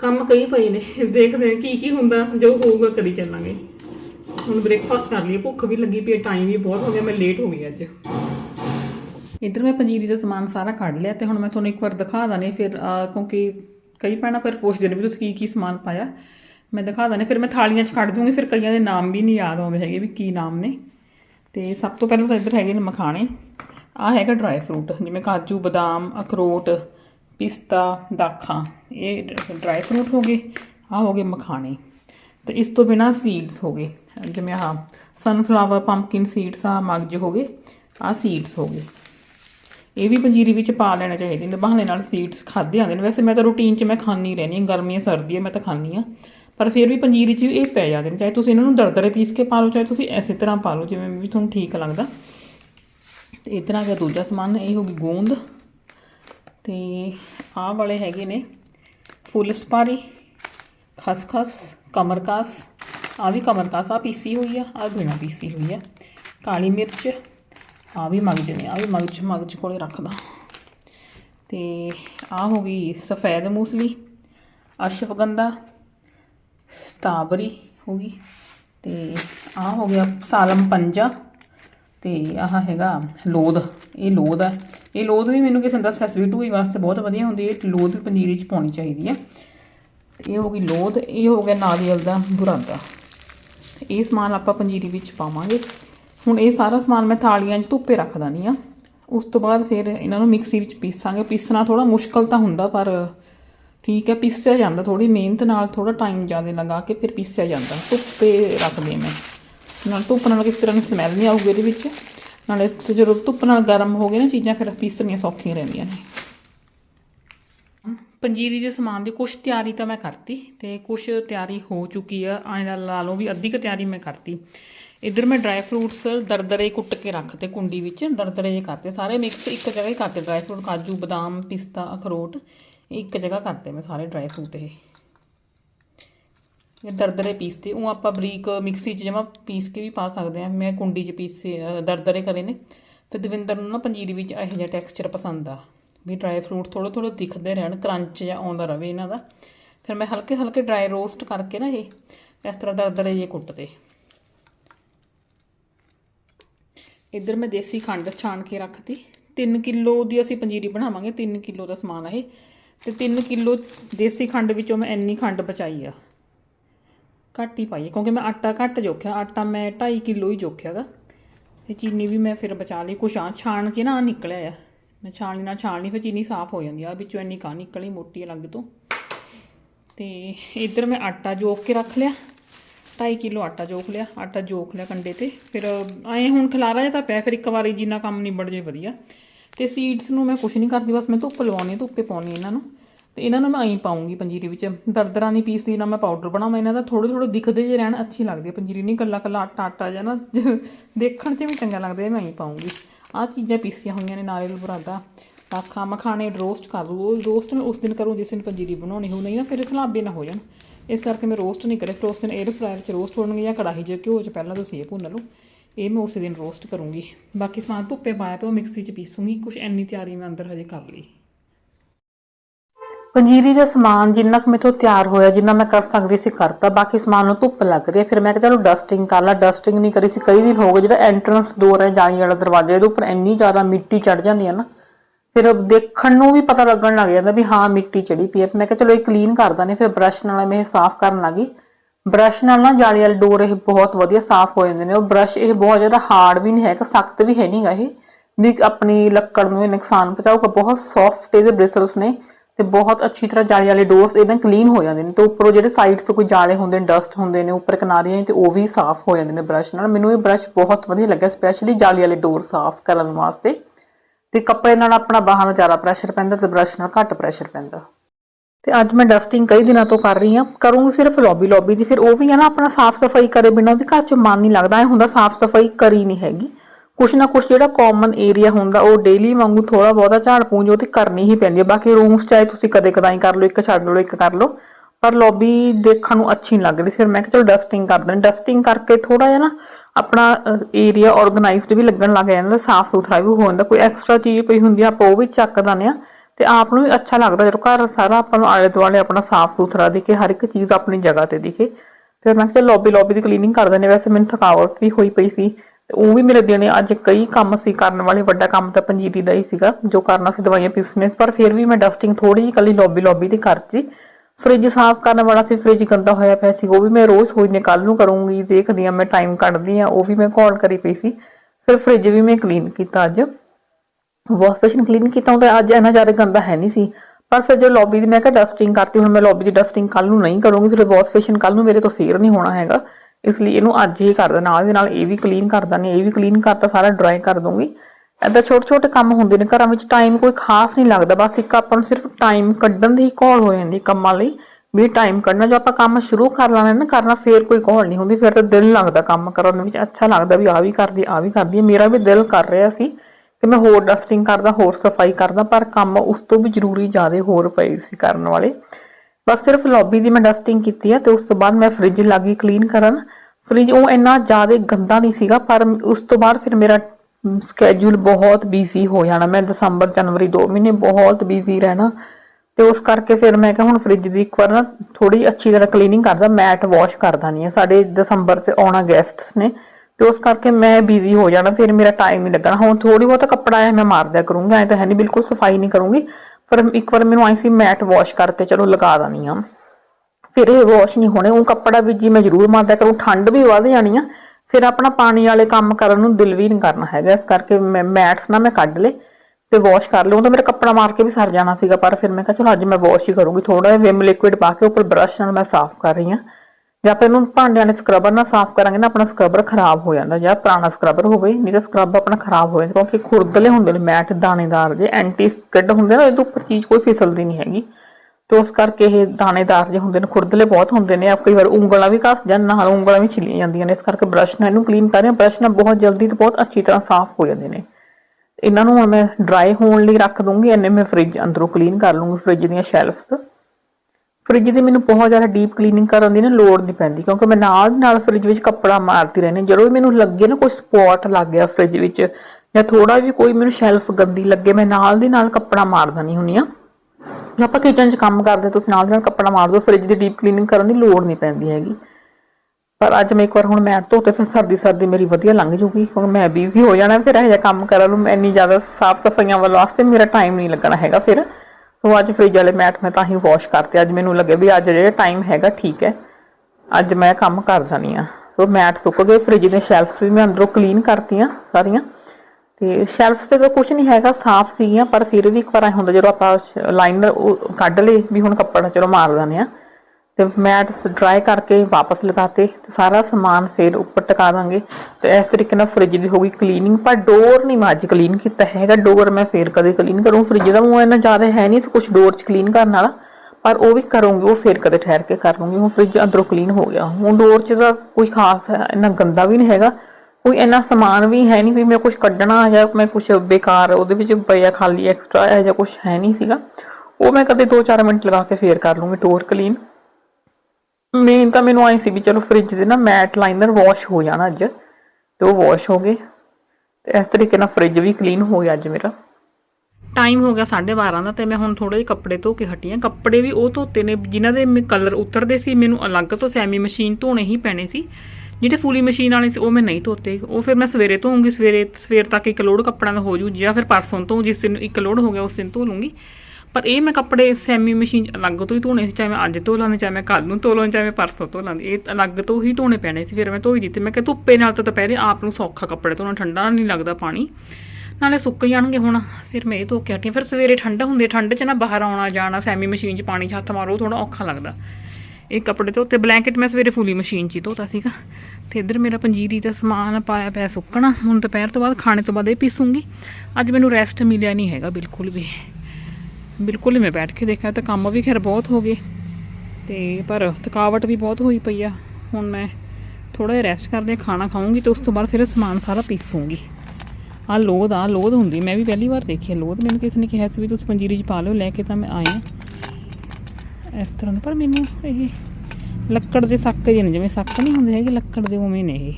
Speaker 1: ਕੰਮ ਕਈ ਪਏ ਨੇ, ਦੇਖਦੇ ਹਾਂ ਕੀ ਕੀ ਹੁੰਦਾ, ਜੋ ਹੋਊਗਾ ਕਰੀ ਚੱਲਾਂਗੇ। ਹੁਣ ਬ੍ਰੇਕਫਾਸਟ ਕਰ ਲਈਏ, ਭੁੱਖ ਵੀ ਲੱਗੀ ਪਈ ਟਾਈਮ ਵੀ ਬਹੁਤ ਹੋ ਗਿਆ, ਮੈਂ ਲੇਟ ਹੋ ਗਈ ਅੱਜ। ਇੱਧਰ ਮੈਂ ਪਨੀਰੀ ਦਾ ਸਮਾਨ ਸਾਰਾ ਕੱਢ ਲਿਆ ਤੇ ਹੁਣ ਮੈਂ ਤੁਹਾਨੂੰ ਇੱਕ ਵਾਰ ਦਿਖਾ ਦਾਂ ਫਿਰ ਕਿਉਂਕਿ ਕਈ ਭੈਣਾਂ ਪਰ ਪੁੱਛਦੇ ਨੇ ਵੀ ਤੁਸੀਂ ਕੀ ਕੀ ਸਮਾਨ ਪਾਇਆ। ਮੈਂ ਦਿਖਾ ਦਾਂ ਫਿਰ ਮੈਂ ਥਾਲੀਆਂ 'ਚ ਕੱਢ ਦੂੰਗੀ, ਫਿਰ ਕਈਆਂ ਦੇ ਨਾਮ ਵੀ ਨਹੀਂ ਯਾਦ ਆਉਂਦੇ ਹੈਗੇ ਵੀ ਕੀ ਨਾਮ ਨੇ। ਤੇ ਸਭ ਤੋਂ ਪਹਿਲਾਂ ਤਾਂ ਇੱਧਰ ਹੈਗੇ ਨੇ ਮਖਾਣੇ। ਆ ਹੈਗਾ ਡਰਾਈ ਫਰੂਟ ਜਿਵੇਂ ਕਾਜੂ, ਬਦਾਮ, ਅਖਰੋਟ ਪਿਸਤਾ ਦਾਖਾਂ ਇਹ ਡਰਾਈ ਫਰੂਟ ਹੋ ਗਏ ਆ ਹੋ ਗਏ ਮਖਾਣੇ। ਤੇ ਇਸ ਤੋਂ ਬਿਨਾ ਸੀਡਸ ਹੋ ਗਏ। ਜਿਵੇਂ ਆਹ ਸਨਫਲਾਵਰ ਪੰਪਕਿਨ ਸੀਡਸ ਆ ਮਗਜ ਹੋ ਗਏ ਆ ਸੀਡਸ ਹੋ ਗਏ। ਇਹ ਵੀ ਪੰਜੀਰੀ ਵਿੱਚ ਪਾ ਲੈਣਾ ਚਾਹੀਦੇ ਨੇ, ਬਹਾਨੇ ਨਾਲ ਸੀਡਸ ਖਾਦੇ ਜਾਂਦੇ ਨੇ। ਵੈਸੇ ਮੈਂ ਤਾਂ ਰੂਟੀਨ 'ਚ ਮੈਂ ਖਾਂਦੀ ਰਹਿੰਦੀ ਹਾਂ, ਗਰਮੀਆਂ, ਸਰਦੀਆਂ ਮੈਂ ਤਾਂ ਖਾਂਦੀ ਹਾਂ। ਪਰ ਫਿਰ ਵੀ ਪੰਜੀਰੀ 'ਚ ਇਹ ਪੈ ਜਾਂਦੇ ਨੇ, ਚਾਹੇ ਤੁਸੀਂ ਇਹਨਾਂ ਨੂੰ ਦਰਦਰੇ ਪੀਸ ਕੇ ਪਾ ਲਓ, ਚਾਹੇ ਤੁਸੀਂ ਐਸੇ ਤਰ੍ਹਾਂ ਪਾ ਲਓ, ਜਿਵੇਂ ਵੀ ਤੁਹਾਨੂੰ ਠੀਕ ਲੱਗਦਾ। ਤੇ ਇਸ ਤਰ੍ਹਾਂ ਦਾ ਦੂਜਾ ਸਮਾਨ, ਇਹ ਹੋ ਗਈ ਗੂੰਦ। ਤੇ ਆਹ ਵਾਲੇ ਹੈਗੇ ਨੇ ਫੁੱਲ ਸਪਾਰੀ, ਖਸਖਸ, ਕਮਰਕਾਸ ਆ ਵੀ ਕਮਰਕਾਸ ਆ ਪੀਸੀ ਹੋਈ ਆ ਆ ਬਿਨਾਂ ਪੀਸੀ ਹੋਈ ਆ। ਕਾਲੀ ਮਿਰਚ ਆ ਵੀ ਮਗਜ ਨੇ ਆ ਵੀ ਮਗਜ ਮਗਜ ਕੋਲੇ ਰੱਖਦਾ। ਤੇ ਆ ਹੋ ਗਈ ਸਫੈਦ ਮੂਸਲੀ ਅਸ਼ਵਗੰਧਾ ਸਟ੍ਰਾਬਰੀ ਹੋ ਗਈ। ਤੇ ਆ ਹੋ ਗਿਆ ਸਾਲਮ ਪੰਜਾ ਤੇ ਆਹ ਹੈਗਾ ਲੋਦ ਇਹ ਲੋਦ ਹੈ ਇਹ ਲੋਦ ਵੀ ਮੈਨੂੰ ਕਿਸੇ ਦਾ ਦੱਸਿਆ ਟੂਈ ਵਾਸਤੇ ਬਹੁਤ ਵਧੀਆ ਹੁੰਦੀ ਹੈ, ਇਹ ਲੋਦ ਵੀ ਪੰਜੀਰੀ 'ਚ ਪਾਉਣੀ ਚਾਹੀਦੀ ਹੈ। ਤੇ ਇਹ ਹੋ ਗਈ ਲੋਦ ਇਹ ਹੋ ਗਿਆ ਨਾਰੀਅਲ ਦਾ ਬੁਰਾਦਾ। ਇਹ ਸਮਾਨ ਆਪਾਂ ਪੰਜੀਰੀ ਵਿੱਚ ਪਾਵਾਂਗੇ। ਹੁਣ ਇਹ ਸਾਰਾ ਸਮਾਨ ਮੈਂ ਥਾਲੀਆਂ 'ਚ ਧੁੱਪੇ ਰੱਖ ਦਾਨੀ ਆ ਉਸ ਤੋਂ ਬਾਅਦ ਫਿਰ ਇਹਨਾਂ ਨੂੰ ਮਿਕਸੀ ਵਿੱਚ ਪੀਸਾਂਗੇ। ਪੀਸਣਾ ਥੋੜਾ ਮੁਸ਼ਕਲ ਤਾਂ ਹੁੰਦਾ, ਪਰ ਠੀਕ ਹੈ, ਪੀਸਿਆ ਜਾਂਦਾ ਥੋੜੀ ਮਿਹਨਤ ਨਾਲ ਥੋੜਾ ਟਾਈਮ ਜ਼ਿਆਦਾ ਲਗਾ ਕੇ ਫਿਰ ਪੀਸਿਆ ਜਾਂਦਾ। ਧੁੱਪੇ ਰੱਖਦੇ ਮੈਂ। ਨਾਲ ਧੁੱਪ ਨਾਲ ਕਿਸ ਤਰ੍ਹਾਂ ਦੀ ਸਮੈਲ ਨਹੀਂ ਆਊਗੀ ਇਹਦੇ ਵਿੱਚ। ਨਾਲੇ ਤੇ ਜਦੋਂ ਧੁੱਪ ਨਾਲ ਗਰਮ ਹੋ ਗਏ ਨਾ ਚੀਜ਼ਾਂ, ਫਿਰ ਪੀਸਣੀਆਂ ਸੌਖੀਆਂ ਰਹਿੰਦੀਆਂ ਨੇ। ਪੰਜੀਰੀ ਦੇ ਸਮਾਨ ਦੀ ਕੁਛ ਤਿਆਰੀ ਤਾਂ ਮੈਂ ਕਰਤੀ ਤੇ ਕੁਛ ਤਿਆਰੀ ਹੋ ਚੁੱਕੀ ਆ। ਦਾ ਲਾ ਲਓ ਵੀ ਅੱਧੀ ਕੁ ਤਿਆਰੀ ਮੈਂ ਕਰਤੀ। ਇੱਧਰ ਮੈਂ ਡਰਾਈ ਫਰੂਟਸ ਦਰਦਰੇ ਕੁੱਟ ਕੇ ਰੱਖਤੇ ਕੁੰਡੀ ਵਿੱਚ, ਦਰਦਰੇ ਜੇ ਕਰਤੇ। ਸਾਰੇ ਮਿਕਸ ਇੱਕ ਜਗ੍ਹਾ ਹੀ ਕਰਤੇ ਡਰਾਈ ਫਰੂਟ ਕਾਜੂ, ਬਦਾਮ, ਪਿਸਤਾ, ਅਖਰੋਟ, ਇੱਕ ਜਗ੍ਹਾ ਕਰਤੇ ਮੈਂ ਸਾਰੇ ਡਰਾਈ ਫਰੂਟ ਇਹ ਇਹ। ਦਰਦਰੇ ਪੀਸਤੇ। ਉਹ ਆਪਾਂ ਬਰੀਕ ਮਿਕਸੀ 'ਚ ਜਮਾ ਪੀਸ ਕੇ ਵੀ ਪਾ ਸਕਦੇ ਆ। ਮੈਂ ਕੁੰਡੀ 'ਚ ਪੀਸੇ ਦਰਦਰੇ ਕਰੇ ਨੇ। ਤੇ ਦਵਿੰਦਰ ਨੂੰ ਨਾ ਪੰਜੀਰੀ ਵਿੱਚ ਇਹੋ ਜਿਹਾ ਟੈਕਸਚਰ ਪਸੰਦ ਆ। ਵੀ ਡਰਾਈ ਫਰੂਟ ਥੋੜ੍ਹੇ ਥੋੜ੍ਹੇ ਦਿਖਦੇ ਰਹਿਣ ਕਰੰਚ ਜਾਂ ਆਉਂਦਾ ਰਵੇ ਇਹਨਾਂ ਦਾ। ਫਿਰ ਮੈਂ ਹਲਕੇ ਹਲਕੇ ਡਰਾਈ ਰੋਸਟ ਕਰਕੇ ਨਾ ਇਹ, ਇਸ ਤਰ੍ਹਾਂ ਦਰਦਰੇ ਜੇ ਕੁੱਟਦੇ। ਇੱਧਰ ਮੈਂ ਦੇਸੀ ਖੰਡ ਛਾਣ ਕੇ ਰੱਖਤੀ। 3 ਕਿਲੋ ਦੀ ਅਸੀਂ ਪੰਜੀਰੀ ਬਣਾਵਾਂਗੇ। 3 ਕਿਲੋ ਦਾ ਸਮਾਨ ਆ ਇਹ। ਤੇ 3 ਕਿਲੋ ਦੇਸੀ ਖੰਡ ਵਿੱਚੋਂ ਮੈਂ ਇੰਨੀ ਖੰਡ ਬਚਾਈ ਆ। ਘੱਟ ਹੀ ਪਾਈ ਹੈ, ਕਿਉਂਕਿ ਮੈਂ ਆਟਾ ਘੱਟ ਜੋਖਿਆ ਆਟਾ ਮੈਂ 2.5 ਕਿਲੋ ਹੀ ਜੋਖਿਆਗਾ ਤੇ ਚੀਨੀ ਵੀ ਮੈਂ ਫਿਰ ਬਚਾ ਲਈ ਕੁਛ ਆ ਛਾਣ ਕੇ ਨਾ ਆਹ ਨਿਕਲਿਆ ਆ। ਮੈਂ ਛਾਣਨੀ ਨਾਲ ਛਾਣ ਲਈ ਫਿਰ ਚੀਨੀ ਸਾਫ਼ ਹੋ ਜਾਂਦੀ ਆ ਵਿੱਚੋਂ ਇੰਨੀ ਕਾ ਨਿਕਲੀ ਮੋਟੀ ਅਲੱਗ ਤੋਂ। ਤੇ ਇੱਧਰ ਮੈਂ ਆਟਾ ਜੋਖ ਕੇ ਰੱਖ ਲਿਆ 2.5 ਕਿਲੋ ਆਟਾ ਜੋਖ ਲਿਆ ਆਟਾ ਜੋਖ ਲਿਆ ਕੰਡੇ ਤੇ। ਫਿਰ ਐਂ ਹੁਣ ਖਲਾਰਾ ਜਿਹਾ ਤਾਂ ਪਿਆ ਫਿਰ ਇੱਕ ਵਾਰੀ ਜਿੰਨਾ ਕੰਮ ਨਿਬੜ ਜੇ ਵਧੀਆ। ਤੇ ਸੀਡਸ ਨੂੰ ਮੈਂ ਕੁਛ ਨਹੀਂ ਕਰਦੀ ਬਸ ਮੈਂ ਧੁੱਪ ਲਵਾਉਣੀ ਆ, ਧੁੱਪੇ ਪਾਉਣੀ ਇਹਨਾਂ ਨੂੰ। ਤੇ ਇਹਨਾਂ ਨੂੰ ਮੈਂ ਐਂ ਪਾਉਂਗੀ ਪੰਜੀਰੀ ਵਿੱਚ। ਦਰਦਰਾਂ ਨਹੀਂ ਪੀਸਦੀ ਨਾ ਮੈਂ ਪਾਊਡਰ ਬਣਾਵਾਂ, ਇਹਨਾਂ ਦਾ ਥੋੜੇ ਥੋੜੇ ਦਿਖਦੇ ਜੇ ਰਹਿਣ, ਅੱਛੀ ਲੱਗਦੀ ਹੈ ਪੰਜੀਰੀ। ਨਹੀਂ ਕੱਲਾ ਕੱਲਾ ਆਟਾ ਆਟਾ ਜਾਂ ਨਾ ਦੇਖਣ 'ਚ ਵੀ ਚੰਗਾ ਲੱਗਦਾ ਹੈ ਮੈਂ ਐਂ ਪਾਉਂਗੀ। ਆਹ ਚੀਜ਼ਾਂ ਪੀਸੀਆਂ ਹੋਈਆਂ ਨੇ ਨਾਰੀਅਲ ਬੁਰਾਦਾ। ਦਾਖਾ ਮਖਾਣੇ ਰੋਸਟ ਕਰ ਲੂ ਰੋਸਟ ਮੈਂ ਉਸ ਦਿਨ ਕਰੂੰ ਜਿਸ ਦਿਨ ਪੰਜੀਰੀ ਬਣਾਉਣੀ ਹੋ ਨਹੀਂ ਨਾ ਫਿਰ ਸਲਾਬੇ ਨਾ ਹੋ ਜਾਣ। ਇਸ ਕਰਕੇ ਮੈਂ ਰੋਸਟ ਨਹੀਂ ਕਰੇ। ਫਿਰ ਉਸ ਦਿਨ 에ਅਰ ਫਰਾਇਰ 'ਚ ਰੋਸਟ ਹੋਣਗੇ ਜਾਂ ਕੜਾਹੀ 'ਚ, ਘਿਓ 'ਚ ਪਹਿਲਾਂ ਤੁਸੀਂ ਇਹ ਭੁੰਨ ਲਓ। ਇਹ ਮੈਂ ਉਸੇ ਦਿਨ ਰੋਸਟ ਕਰੂੰਗੀ। ਬਾਕੀ ਸਮਾਨ ਧੁੱਪੇ ਪਾਇਆ ਪਿਆ, ਉਹ ਮਿਕਸੀ 'ਚ ਪੀਸੂੰਗੀ। ਕੁਝ ਇੰਨੀ ਤਿਆਰੀ ਮੈਂ ਅੰਦਰ ਹਜੇ ਕਰ ਲਈ। ਪੰਜੀਰੀ ਦਾ ਸਮਾਨ ਜਿੰਨਾ ਕੁ ਮੇਥੋਂ ਤਿਆਰ ਹੋਇਆ, ਜਿੰਨਾ ਮੈਂ ਕਰ ਸਕਦੀ ਸੀ ਕਰਤਾ, ਬਾਕੀ ਸਮਾਨ ਨੂੰ ਧੁੱਪ ਲੱਗ ਰਹੀ ਹੈ। ਫਿਰ ਮੈਂ ਕਿਹਾ ਚਲੋ ਡਸਟਿੰਗ ਕਰ ਲਾ। ਡਸਟਿੰਗ ਨਹੀਂ ਕਰੀ ਸੀ, ਕਈ ਦਿਨ ਹੋ ਗਏ, ਜਿਹੜਾ ਐਂਟਰੈਂਸ ਡੋਰ ਹੈ, ਜਾਲੀ ਵਾਲਾ ਦਰਵਾਜ਼ਾ, ਇਹਦੇ ਉੱਪਰ ਇੰਨੀ ਜ਼ਿਆਦਾ ਮਿੱਟੀ ਚੜ ਜਾਂਦੀ ਹੈ ਨਾ, ਫਿਰ ਦੇਖਣ ਨੂੰ ਵੀ ਪਤਾ ਲੱਗਣ ਲੱਗ ਜਾਂਦਾ ਵੀ ਹਾਂ, ਮਿੱਟੀ ਚੜੀ ਪਈ ਹੈ। ਮੈਂ ਕਿਹਾ ਚਲੋ ਇਹ ਕਲੀਨ ਕਰ ਦਾਂ ਫਿਰ ਬ੍ਰਸ਼ ਨਾਲ ਮੈਂ ਇਹ ਸਾਫ਼ ਕਰਨ ਲੱਗੀ ਬ੍ਰਸ਼ ਨਾਲ ਨਾ ਜਾਲੀ ਵਾਲੇ ਡੋਰ ਇਹ ਬਹੁਤ ਵਧੀਆ ਸਾਫ਼ ਹੋ ਜਾਂਦੇ ਨੇ। ਉਹ ਬ੍ਰਸ਼ ਇਹ ਬਹੁਤ ਜ਼ਿਆਦਾ ਹਾਰਡ ਵੀ ਨਹੀਂ ਹੈਗਾ, ਸਖਤ ਵੀ ਹੈ ਨਹੀਂਗਾ ਇਹ। ਵੀ ਆਪਣੀ ਲੱਕੜ ਨੂੰ ਇਹ ਨੁਕਸਾਨ ਪਹੁੰਚਾਊਗਾ। ਬਹੁਤ ਸੌਫਟ ਇਹਦੇ ਬ੍ਰਿਸਲਸ ਨੇ। ਤੇ ਬਹੁਤ ਅੱਛੀ ਤਰ੍ਹਾਂ ਜਾਲੀ ਵਾਲੇ ਡੋਰਸ ਇਹਦਾਂ ਕਲੀਨ ਹੋ ਜਾਂਦੇ ਨੇ ਤੇ ਉੱਪਰੋਂ ਜਿਹੜੇ ਸਾਈਡਸ ਤੋਂ ਕੋਈ ਜਾਲੇ ਹੁੰਦੇ ਨੇ ਡਸਟ ਹੁੰਦੇ ਨੇ, ਉੱਪਰ ਕਿਨਾਰੀਆਂ ਤੇ ਉਹ ਵੀ ਸਾਫ਼ ਹੋ ਜਾਂਦੇ ਨੇ ਬ੍ਰਸ਼ ਨਾਲ। ਮੈਨੂੰ ਇਹ ਬ੍ਰਸ਼ ਬਹੁਤ ਵਧੀਆ ਲੱਗਾ ਸਪੈਸ਼ਲੀ ਜਾਲੀ ਵਾਲੇ ਡੋਰ ਸਾਫ਼ ਕਰਨ ਵਾਸਤੇ। ਤੇ ਕੱਪੜੇ ਨਾਲ ਆਪਣਾ ਬਾਹਾਂ ਨੂੰ ਜ਼ਿਆਦਾ ਪ੍ਰੈਸ਼ਰ ਪੈਂਦਾ ਤੇ ਬ੍ਰਸ਼ ਨਾਲ ਘੱਟ ਪ੍ਰੈਸ਼ਰ ਪੈਂਦਾ। ਤੇ ਅੱਜ ਮੈਂ ਡਸਟਿੰਗ ਕਈ ਦਿਨਾਂ ਤੋਂ ਕਰ ਰਹੀ ਹਾਂ। ਕਰੂੰਗੀ ਸਿਰਫ ਲੌਬੀ ਲੌਬੀ ਦੀ। ਫਿਰ ਉਹ ਵੀ ਹੈ ਨਾ, ਆਪਣਾ ਸਾਫ਼ ਸਫ਼ਾਈ ਕਰੇ ਬਿਨਾਂ ਵੀ ਘਰ 'ਚ ਮਨ ਨਹੀਂ ਲੱਗਦਾ। ਐ ਹੁੰਦਾ ਸਾਫ਼ ਸਫ਼ਾਈ ਕਰੀ ਨਹੀਂ ਹੈਗੀ। ਕੁਛ ਨਾ ਕੁਛ ਜਿਹੜਾ ਕਾਮਨ ਏਰੀਆ ਹੁੰਦਾ, ਉਹ ਡੇਲੀ ਵਾਂਗੂ ਥੋੜਾ ਬਹੁਤਾ ਝਾੜ ਪੂੰਝ ਉਹ ਤੇ ਕਰਨੀ ਹੀ ਪੈਂਦੀ ਹੈ। ਬਾਕੀ ਰੂਮਸ ਚਾਹੇ ਤੁਸੀਂ ਕਦੇ ਕਦਾਈ ਕਰ ਲਓ, ਇੱਕ ਛੱਡ ਲਓ, ਇੱਕ ਕਰ ਲਓ, ਪਰ ਲੌਬੀ ਦੇਖਣ ਨੂੰ ਅੱਛੀ ਨਹੀਂ ਲੱਗ ਰਹੀ ਫਿਰ ਮੈਂ ਕਿਹਾ ਚਲੋ ਡਸਟਿੰਗ ਕਰ ਦਿੰਦੇ ਡਸਟਿੰਗ ਕਰਕੇ ਥੋੜਾ ਜਿਹਾ ਨਾ ਆਪਣਾ ਏਰੀਆ ਆਰਗੇਨਾਈਜ਼ਡ ਵੀ ਲੱਗਣ ਲੱਗ ਜਾਂਦਾ ਸਾਫ਼ ਸੁਥਰਾ ਵੀ ਹੋ ਜਾਂਦਾ। ਕੋਈ ਐਕਸਟਰਾ ਚੀਜ਼ ਪਈ ਹੁੰਦੀ ਆ, ਆਪਾਂ ਉਹ ਵੀ ਚੱਕ ਦਿੰਦੇ ਆ ਤੇ ਆਪ ਨੂੰ ਵੀ ਅੱਛਾ ਲੱਗਦਾ। ਜਦੋਂ ਘਰ ਸਾਰਾ ਆਪਾਂ ਨੂੰ ਆਲੇ ਦੁਆਲੇ ਆਪਣਾ ਸਾਫ਼ ਸੁਥਰਾ ਦਿਖੇ, ਹਰ ਇੱਕ ਚੀਜ਼ ਆਪਣੀ ਜਗ੍ਹਾ ਤੇ ਦਿਖੇ। ਫਿਰ ਮੈਂ ਕਿਹਾ ਲੌਬੀ ਲੌਬੀ ਦੀ ਕਲੀਨਿੰਗ ਕਰ ਦਿੰਦੇ ਵੈਸੇ ਮੈਨੂੰ ਥਕਾਵਟ ਵੀ ਹੋਈ ਪਈ ਸੀ। ਉਹ ਵੀ ਮੇਰੇ ਦਿਨੇ ਅੱਜ ਕਈ ਕੰਮ ਸੀ, ਕਰਨ ਵਾਲੇ ਵੱਡਾ ਕੰਮ ਤਾਂ ਪੰਜੀਰੀ ਦਾ ਹੀ ਸੀਗਾ, ਜੋ ਕਰਨਾ ਸੀ ਦਵਾਈਆਂ ਪੀਸਣੇ ਪਰ ਫਿਰ ਵੀ ਮੈਂ ਡਸਟਿੰਗ ਥੋੜੀ ਜਿਹੀ ਕੱਲੀ ਲੌਬੀ ਲੌਬੀ ਦੀ ਕਰਤੀ। ਫ੍ਰਿਜ ਸਾਫ਼ ਕਰਨ ਵਾਲਾ ਸੀ ਫ੍ਰਿਜ ਗੰਦਾ ਹੋਇਆ ਪਿਆ ਸੀ, ਉਹ ਵੀ ਮੈਂ ਰੋਜ਼ ਹੋਈ ਕੱਲ ਨੂੰ ਕਰੂੰਗੀ, ਦੇਖਦੀ ਆ ਮੈਂ ਟਾਈਮ ਕੱਢਦੀ ਆ ਉਹ ਵੀ ਮੈਂ ਕਾਲ ਕਰੀ ਪਈ ਸੀ। ਫਿਰ ਫ੍ਰਿਜ ਵੀ ਮੈਂ ਕਲੀਨ ਕੀਤਾ ਅੱਜ। ਵਾਸ਼ ਬੇਸਿਨ ਕਲੀਨ ਕੀਤਾ ਹੁੰਦਾ ਅੱਜ ਇਹਨਾਂ ਜ਼ਿਆਦਾ ਗੰਦਾ ਹੈ ਨਹੀਂ ਸੀ। ਪਰ ਫਿਰ ਜੋ ਲੌਬੀ ਦੀ ਮੈਂ ਕਿਹਾ ਡਸਟਿੰਗ ਕਰਤੀ, ਹੁਣ ਮੈਂ ਲੌਬੀ ਦੀ ਡਸਟਿੰਗ ਕੱਲ ਨੂੰ ਨਹੀਂ ਕਰੂੰਗੀ, ਫਿਰ ਵਾਸ਼ ਬੇਸਿਨ ਕੱਲ ਨੂੰ ਮੇਰੇ ਤੋਂ ਫੇਰ ਨਹੀਂ ਹੋਣਾ ਹੈਗਾ। ਇਸ ਲਈ ਇਹਨੂੰ ਅੱਜ ਹੀ ਕਰ ਦੇਣਾ ਨਾਲ ਦੇ ਨਾਲ ਇਹ ਵੀ ਕਲੀਨ ਕਰ ਦਾਂਗੇ ਇਹ ਵੀ ਕਲੀਨ ਕਰਤਾ ਸਾਰਾ ਡਰਾਈ ਕਰ ਦੂੰਗੀ। ਏਦਾਂ ਛੋਟੇ ਛੋਟੇ ਕੰਮ ਹੁੰਦੇ ਨੇ, ਘਰਾਂ ਵਿੱਚ ਟਾਈਮ ਕੋਈ ਖਾਸ ਨਹੀਂ ਲੱਗਦਾ, ਬਸ ਇੱਕ ਆਪਾਂ ਨੂੰ ਸਿਰਫ ਟਾਈਮ ਕੱਢਣ ਦੀ ਘੋਲ ਹੋ ਜਾਂਦੀ ਕੰਮਾਂ ਲਈ, ਵੀ ਟਾਈਮ ਕੱਢਣਾ, ਜੋ ਆਪਾਂ ਕੰਮ ਸ਼ੁਰੂ ਕਰ ਲੈਣਾ ਨਾ ਕਰਨਾ ਫੇਰ ਕੋਈ ਘੋਲ ਨਹੀਂ ਹੁੰਦੀ, ਫਿਰ ਤਾਂ ਦਿਲ ਲੱਗਦਾ ਕੰਮ ਕਰਨ ਵਿੱਚ, ਅੱਛਾ ਲੱਗਦਾ ਵੀ ਆ ਵੀ ਕਰਦੀ ਆ ਵੀ ਕਰਦੀ ਮੇਰਾ ਵੀ ਦਿਲ ਕਰ ਰਿਹਾ ਸੀ ਕਿ ਮੈਂ ਹੋਰ ਡਸਟਿੰਗ ਕਰਦਾ, ਹੋਰ ਸਫ਼ਾਈ ਕਰਦਾ, ਪਰ ਕੰਮ ਉਸ ਤੋਂ ਵੀ ਜ਼ਰੂਰੀ ਜ਼ਿਆਦਾ ਹੋਰ ਪਏ ਸੀ ਕਰਨ ਵਾਲੇ। ਬਸ ਸਿਰਫ ਲੌਬੀ ਦੀ ਮੈਂ ਡਸਟਿੰਗ ਕੀਤੀ ਹੈ ਤੇ ਉਸ ਤੋਂ ਬਾਅਦ ਮੈਂ ਫ੍ਰਿਜ ਲੱਗੀ ਕਲੀਨ ਕਰਨ। ਫ੍ਰਿਜ ਉਹ ਇੰਨਾ ਜ਼ਿਆਦਾ ਗੰਦਾ ਨਹੀਂ ਸੀਗਾ, ਪਰ ਉਸ ਤੋਂ ਬਾਅਦ ਫਿਰ ਮੇਰਾ ਸਕੇਜੂਲ ਬਹੁਤ ਬਿਜ਼ੀ ਹੋ ਜਾਣਾ। ਮੈਂ ਦਸੰਬਰ, ਜਨਵਰੀ 2 ਮਹੀਨੇ ਬਹੁਤ ਬਿਜ਼ੀ ਰਹਿਣਾ। ਤੇ ਉਸ ਕਰਕੇ ਫਿਰ ਮੈਂ ਕਿਹਾ ਹੁਣ ਫ੍ਰਿਜ ਦੀ ਇੱਕ ਵਾਰ ਨਾ ਥੋੜੀ ਅੱਛੀ ਤਰ੍ਹਾਂ ਕਲੀਨਿੰਗ ਕਰਦਾ ਮੈਟ ਵਾਸ਼ ਕਰਦਾ ਨਹੀਂ ਹੈ। ਸਾਡੇ ਦਸੰਬਰ 'ਚ ਆਉਣਾ ਗੈਸਟਸ ਨੇ, ਤੇ ਉਸ ਕਰਕੇ ਮੈਂ ਬਿਜ਼ੀ ਹੋ ਜਾਣਾ। ਫਿਰ ਮੇਰਾ ਟਾਈਮ ਨਹੀਂ ਲੱਗਣਾ। ਹੁਣ ਥੋੜੀ ਬਹੁਤਾ ਕੱਪੜਾ ਹੈ ਮੈਂ ਮਾਰ ਦਿਆ ਕਰੂੰਗਾ, ਐ ਤਾਂ ਹੈ ਨਹੀਂ, ਬਿਲਕੁਲ ਸਫ਼ਾਈ ਨਹੀਂ ਕਰੂੰਗੀ। ਫਿਰ ਇੱਕ ਵਾਰ ਮੈਨੂੰ ਆਈ ਸੀ ਮੈਟ ਵਾਸ਼ ਕਰਕੇ ਚਲੋ ਲਗਾ ਦਣੀ ਆ। ਫਿਰ ਇਹ ਵਾਸ਼ ਨਹੀਂ ਹੋਣੇ, ਉਹ ਕੱਪੜਾ ਵੀ ਜੀ ਮੈਂ ਜ਼ਰੂਰ ਮਾਰਦਾ ਕਰੂੰ, ਠੰਡ ਵੀ ਵੱਧ ਜਾਣੀ ਆ। ਫਿਰ ਆਪਣਾ ਪਾਣੀ ਵਾਲੇ ਕੰਮ ਕਰਨ ਨੂੰ ਦਿਲ ਵੀ ਨਹੀਂ ਕਰਨਾ ਹੈਗਾ, ਇਸ ਕਰਕੇ ਮੈਂ ਮੈਟਸ ਨਾ ਮੈਂ ਕੱਢ ਲੇ ਤੇ ਵਾਸ਼ ਕਰ ਲਵਾਂ ਤਾਂ ਮੇਰਾ ਕੱਪੜਾ ਮਾਰ ਕੇ ਵੀ ਸਰ ਜਾਣਾ ਸੀਗਾ, ਪਰ ਫਿਰ ਮੈਂ ਕਿਹਾ ਚਲੋ ਅੱਜ ਮੈਂ ਵਾਸ਼ ਹੀ ਕਰੂੰਗੀ ਥੋੜਾ ਜਿਹਾ ਵਿਮ ਲਿਕੁਇਡ ਪਾ ਕੇ ਉੱਪਰ ਬ੍ਰਸ਼ ਨਾਲ ਮੈਂ ਸਾਫ਼ ਕਰ ਰਹੀ ਹਾਂ ਜਾਂ ਫਿਰ ਇਹਨੂੰ ਭਾਂਡਿਆਂ ਦੇ ਸਕਰਬਰ ਨਾਲ ਸਾਫ਼ ਕਰਾਂਗੇ ਨਾ, ਆਪਣਾ ਸਕਰਬਰ ਖਰਾਬ ਹੋ ਜਾਂਦਾ। ਜਾਂ ਪੁਰਾਣਾ ਸਕਰਬਰ ਹੋਵੇ, ਨਹੀਂ ਤਾਂ ਸਕਰਬ ਆਪਣਾ ਖਰਾਬ ਹੋ ਜਾਂਦਾ। ਕਿਉਂਕਿ ਖੁਰਦਲੇ ਹੁੰਦੇ ਨੇ ਮੈਟ, ਦਾਣੇਦਾਰ ਜੇ ਐਂਟੀ ਸਕਿਡ ਹੁੰਦੇ ਨਾ ਇਹਦੇ ਉੱਪਰ ਚੀਜ਼ ਕੋਈ ਫਿਸਲਦੀ ਨਹੀਂ ਹੈਗੀ। ਤੇ ਉਸ ਕਰਕੇ ਇਹ ਦਾਣੇਦਾਰ ਜੇ ਹੁੰਦੇ ਨੇ, ਖੁਰਦਲੇ ਬਹੁਤ ਹੁੰਦੇ ਨੇ। ਆ ਕਈ ਵਾਰ ਉਂਗਲਾਂ ਵੀ ਘਸ ਜਾਣ ਨਾਲ ਉਂਗਲਾਂ ਵੀ ਛਿੱਲੀਆਂ ਜਾਂਦੀਆਂ ਨੇ। ਇਸ ਕਰਕੇ ਬ੍ਰਸ਼ ਨਾਲ ਇਹਨੂੰ ਕਲੀਨ ਕਰ ਰਹੇ ਹਾਂ। ਬ੍ਰਸ਼ ਨਾਲ ਬਹੁਤ ਜਲਦੀ ਤੇ ਬਹੁਤ ਅੱਛੀ ਤਰ੍ਹਾਂ ਸਾਫ਼ ਹੋ ਜਾਂਦੇ ਨੇ। ਇਹਨਾਂ ਨੂੰ ਮੈਂ ਡਰਾਈ ਹੋਣ ਲਈ ਰੱਖ ਦੂੰਗੀ ਇੰਨੇ ਮੈਂ ਫ੍ਰਿਜ ਅੰਦਰੋਂ ਕਲੀਨ ਕਰ ਲੂੰਗੀ ਫ੍ਰਿਜ ਦੀਆਂ ਸ਼ੈਲਫਸ ਫ੍ਰਿਜ ਦੀ ਮੈਨੂੰ ਬਹੁਤ ਜ਼ਿਆਦਾ ਡੀਪ ਕਲੀਨਿੰਗ ਕਰਨ ਦੀ ਨਾ ਲੋੜ ਨਹੀਂ ਪੈਂਦੀ, ਕਿਉਂਕਿ ਮੈਂ ਨਾਲ ਦੀ ਨਾਲ ਫ੍ਰਿਜ ਵਿੱਚ ਕੱਪੜਾ ਮਾਰਦੀ ਰਹਿੰਦੀ ਜਦੋਂ ਵੀ ਮੈਨੂੰ ਲੱਗੇ ਨਾ ਕੋਈ ਸਪੌਟ ਲੱਗ ਗਿਆ ਫ੍ਰਿਜ ਵਿੱਚ, ਜਾਂ ਥੋੜਾ ਵੀ ਕੋਈ ਮੈਨੂੰ ਸ਼ੈਲਫ ਗੰਦੀ ਲੱਗੇ, ਮੈਂ ਨਾਲ ਦੀ ਨਾਲ ਕੱਪੜਾ ਮਾਰਦਾ ਨਹੀਂ ਹੁੰਨੀ ਆ ਜੇ ਆਪਾਂ ਕਿਚਨ 'ਚ ਕੰਮ ਕਰਦੇ ਤੁਸੀਂ ਨਾਲ ਦੀ ਨਾਲ ਕੱਪੜਾ ਮਾਰ ਦਿਓ ਫ੍ਰਿਜ ਦੀ ਡੀਪ ਕਲੀਨਿੰਗ ਕਰਨ ਦੀ ਲੋੜ ਨਹੀਂ ਪੈਂਦੀ ਹੈਗੀ। ਪਰ ਅੱਜ ਮੈਂ ਇੱਕ ਵਾਰ ਹੁਣ ਮੈਟ ਧੋਤੇ ਫਿਰ ਸਰਦੀ ਸਰਦੀ ਮੇਰੀ ਵਧੀਆ ਲੰਘ ਜੂਗੀ, ਕਿਉਂਕਿ ਮੈਂ ਬਿਜ਼ੀ ਹੋ ਜਾਣਾ, ਫਿਰ ਇਹ ਜਿਹਾ ਕੰਮ ਕਰਨ ਨੂੰ ਇੰਨੀ ਜ਼ਿਆਦਾ ਸਾਫ਼ ਸਫਾਈਆਂ ਵੱਲ ਵਾਸਤੇ ਮੇਰਾ ਟਾਈਮ ਨਹੀਂ ਲੱਗਣਾ ਹੈਗਾ ਫਿਰ। ਸੋ ਅੱਜ ਫ੍ਰਿਜ ਵਾਲੇ ਮੈਟ ਮੈਂ ਤਾਂ ਹੀ ਵਾਸ਼ ਕਰਤੇ, ਅੱਜ ਮੈਨੂੰ ਲੱਗੇ ਵੀ ਅੱਜ ਜਿਹੜਾ ਟਾਈਮ ਹੈਗਾ ਠੀਕ ਹੈ, ਅੱਜ ਮੈਂ ਕੰਮ ਕਰ ਦਣੀ ਆ। ਸੋ ਮੈਟ ਸੁੱਕ ਗਏ ਫ੍ਰਿਜ ਦੇ ਸ਼ੈਲਫਸ ਵੀ ਮੈਂ ਅੰਦਰੋਂ ਕਲੀਨ ਕਰਤੀਆਂ ਸਾਰੀਆਂ। ਤੇ ਸ਼ੈਲਫਸ ਤੇ ਤਾਂ ਕੁਝ ਨਹੀਂ ਹੈਗਾ, ਸਾਫ਼ ਸੀਗੀਆਂ, ਪਰ ਫਿਰ ਵੀ ਇੱਕ ਵਾਰ ਐ ਹੁੰਦਾ ਜਦੋਂ ਆਪਾਂ ਲਾਈਨਰ ਕੱਢ ਲਏ, ਵੀ ਹੁਣ ਕੱਪੜਾ ਚਲੋ ਮਾਰ ਦਿੰਦੇ ਆ। ਤੇ ਮੈਟ ਡਰਾਈ ਕਰਕੇ ਵਾਪਸ ਲਗਾਤੇ ਤੇ ਸਾਰਾ ਸਮਾਨ ਫੇਰ ਉੱਪਰ ਟਿਕਾ ਦਾਂਗੇ ਤੇ ਇਸ ਤਰੀਕੇ ਨਾਲ ਫ੍ਰਿਜ ਦੀ ਹੋ ਗਈ ਕਲੀਨਿੰਗ ਪਰ ਡੋਰ ਨਹੀਂ ਮੈਂ ਅੱਜ ਕਲੀਨ ਕੀਤਾ ਹੈਗਾ। ਡੋਰ ਮੈਂ ਫੇਰ ਕਦੇ ਕਲੀਨ ਕਰੂੰ। ਫ੍ਰਿਜ ਦਾ ਮੂੰਹ ਇੰਨਾ ਜ਼ਿਆਦਾ ਹੈ ਨਹੀਂ ਸੀ ਕੁਝ ਡੋਰ ਚ ਕਲੀਨ ਕਰਨ ਵਾਲਾ, ਪਰ ਉਹ ਵੀ ਕਰੂੰਗੀ, ਉਹ ਫੇਰ ਕਦੇ ਠਹਿਰ ਕੇ ਕਰ ਲੂੰਗੀ। ਹੁਣ ਫ੍ਰਿਜ ਅੰਦਰੋਂ ਕਲੀਨ ਹੋ ਗਿਆ। ਹੁਣ ਡੋਰ ਚ ਤਾਂ ਕੋਈ ਖਾਸ ਹੈ ਇੰਨਾ ਗੰਦਾ ਵੀ ਨਹੀਂ ਹੈਗਾ। ਕੋਈ ਇੰਨਾ ਸਮਾਨ ਵੀ ਹੈ ਨਹੀਂ ਵੀ ਮੈਂ ਕੁਝ ਕੱਢਣਾ ਜਾਂ ਮੈਂ ਕੁਝ ਬੇਕਾਰ ਉਹਦੇ ਵਿੱਚ ਪਿਆ ਖਾਲੀ ਐਕਸਟਰਾ ਹੈ ਜਾਂ ਕੁਝ ਹੈ ਨਹੀਂ ਸੀਗਾ। ਉਹ ਮੈਂ ਕਦੇ 2-4 ਮਿੰਟ ਲਗਾ ਕੇ ਫੇਰ ਕਰ ਲੂੰਗੀ ਡੋਰ ਕਲੀਨ ਮੇਨ ਤਾਂ ਮੈਨੂੰ ਆਈ ਸੀ ਵੀ ਚਲੋ ਫ੍ਰਿਜ ਦੇ ਨਾ ਮੈਟ ਲਾਈਨਰ ਵਾਸ਼ ਹੋ ਜਾਣਾ ਅੱਜ, ਤੇ ਉਹ ਵਾਸ਼ ਹੋ ਗਏ। ਤੇ ਇਸ ਤਰੀਕੇ ਨਾਲ ਫ੍ਰਿਜ ਵੀ ਕਲੀਨ ਹੋ ਗਿਆ ਅੱਜ ਮੇਰਾ। ਟਾਈਮ ਹੋ ਗਿਆ 12:30 ਦਾ ਤੇ ਮੈਂ ਹੁਣ ਥੋੜੇ ਜਿਹੇ ਕੱਪੜੇ ਧੋ ਕੇ ਹਟੀ ਆ। ਕੱਪੜੇ ਵੀ ਉਹ ਧੋਤੇ ਨੇ, ਜਿਨ੍ਹਾਂ ਦੇ ਕਲਰ ਉਤਰਦੇ ਸੀ, ਮੈਨੂੰ ਅਲੱਗ ਤੋਂ ਸੈਮੀ ਮਸ਼ੀਨ ਧੋਣੇ ਹੀ ਪੈਣੇ ਸੀ। ਜਿਹੜੇ ਫੁੱਲੀ ਮਸ਼ੀਨ ਵਾਲੇ ਸੀ, ਉਹ ਮੈਂ ਨਹੀਂ ਧੋਤੇ। ਉਹ ਫਿਰ ਮੈਂ ਸਵੇਰੇ ਧੋਉਂਗੀ ਸਵੇਰੇ, ਸਵੇਰ ਤੱਕ ਇੱਕ ਲੋਡ ਕੱਪੜਿਆਂ ਦਾ ਹੋ ਜੂ, ਜਾਂ ਫਿਰ ਪਰਸੋਂ ਤੋਂ ਜਿਸ ਦਿਨ ਇੱਕ ਲੋਡ ਹੋ ਗਿਆ, ਉਸ ਦਿਨ ਧੋ ਲੂੰਗੀ। ਪਰ ਇਹ ਮੈਂ ਕੱਪੜੇ ਸੈਮੀ ਮਸ਼ੀਨ 'ਚ ਅਲੱਗ ਤੋਂ ਹੀ ਧੋਣੇ ਸੀ, ਚਾਹੇ ਮੈਂ ਅੱਜ ਧੋ ਲਾਂਦੀ ਚਾਹੇ ਮੈਂ ਕੱਲ ਨੂੰ ਧੋ ਲਾਂ, ਚਾਹੇ ਮੈਂ ਪਰਸੋਂ ਧੋ ਲਾਂਦੀ ਇਹ ਅਲੱਗ ਤੋਂ ਹੀ ਧੋਣੇ ਪੈਣੇ ਸੀ, ਫਿਰ ਮੈਂ ਧੋਈ ਦਿੱਤੇ। ਮੈਂ ਕਿ ਧੁੱਪੇ ਨਾਲ ਤਾਂ ਦੁਪਹਿਰੇ ਆਪ ਨੂੰ ਸੌਖਾ ਕੱਪੜੇ ਧੋਣਾ, ਠੰਡਾ ਨਹੀਂ ਲੱਗਦਾ ਪਾਣੀ। ਨਾਲੇ ਸੁੱਕ ਜਾਣਗੇ ਹੁਣ। ਫਿਰ ਮੈਂ ਇਹ ਧੋ ਕੇ ਹਟੀ ਫਿਰ ਸਵੇਰੇ ਠੰਡਾ ਹੁੰਦੀ, ਠੰਡ 'ਚ ਨਾ ਬਾਹਰ ਆਉਣਾ ਜਾਣਾ ਸੈਮੀ ਮਸ਼ੀਨ 'ਚ ਪਾਣੀ 'ਚ ਹੱਥ ਮਾਰੋ ਥੋੜਾ ਔਖਾ ਲੱਗਦਾ। ਇਹ ਕੱਪੜੇ ਧੋਤੇ ਬਲੈਂਕਟ ਮੈਂ ਸਵੇਰੇ ਫੁੱਲੀ ਮਸ਼ੀਨ 'ਚ ਹੀ ਧੋਤਾ ਸੀਗਾ। ਤੇ ਇੱਧਰ ਮੇਰਾ ਪੰਜੀਰੀ ਦਾ ਸਮਾਨ ਪਾਇਆ ਪਿਆ ਸੁੱਕਣਾ। ਹੁਣ ਦੁਪਹਿਰ ਤੋਂ ਬਾਅਦ ਖਾਣੇ ਤੋਂ ਬਾਅਦ ਇਹ ਪੀਸੂੰਗੀ। ਅੱਜ ਮੈਨੂੰ ਰੈਸਟ ਮਿਲਿਆ ਨਹੀਂ ਹੈਗਾ, ਬਿਲਕੁਲ ਵੀ। ਬਿਲਕੁਲ ਹੀ ਮੈਂ ਬੈਠ ਕੇ ਦੇਖਿਆ ਤਾਂ ਕੰਮ ਵੀ ਖੈਰ ਬਹੁਤ ਹੋ ਗਏ। ਤੇ ਪਰ ਥਕਾਵਟ ਵੀ ਬਹੁਤ ਹੋਈ ਪਈ ਆ। ਹੁਣ ਮੈਂ ਥੋੜਾ ਜਿਹਾ ਰੈਸਟ ਕਰਦੇ ਖਾਣਾ ਖਾਊਂਗੀ ਤੇ ਉਸ ਤੋਂ ਬਾਅਦ ਫਿਰ ਸਮਾਨ ਸਾਰਾ ਪੀਸੂੰਗੀ। ਆ ਲੋਦ, ਆ ਲੋਧ ਹੁੰਦੀ, ਮੈਂ ਵੀ ਪਹਿਲੀ ਵਾਰ ਦੇਖੀ ਆ ਲੋਧ ਮੈਨੂੰ ਕਿਸੇ ਨੇ ਕਿਹਾ ਸੀ ਵੀ ਤੁਸੀਂ ਪੰਜੀਰੀ 'ਚ ਪਾ ਲਿਓ, ਲੈ ਕੇ ਤਾਂ ਮੈਂ ਆਈ ਆ ਇਸ ਤਰ੍ਹਾਂ ਦਾ, ਪਰ ਮੈਨੂੰ ਇਹ ਲੱਕੜ ਦੇ ਸੱਕ ਜਿਹੇ ਨੇ, ਜਿਵੇਂ ਸੱਕ ਨਹੀਂ ਹੁੰਦੇ ਹੈਗੇ, ਲੱਕੜ ਦੇ ਉਵੇਂ ਨੇ ਇਹ।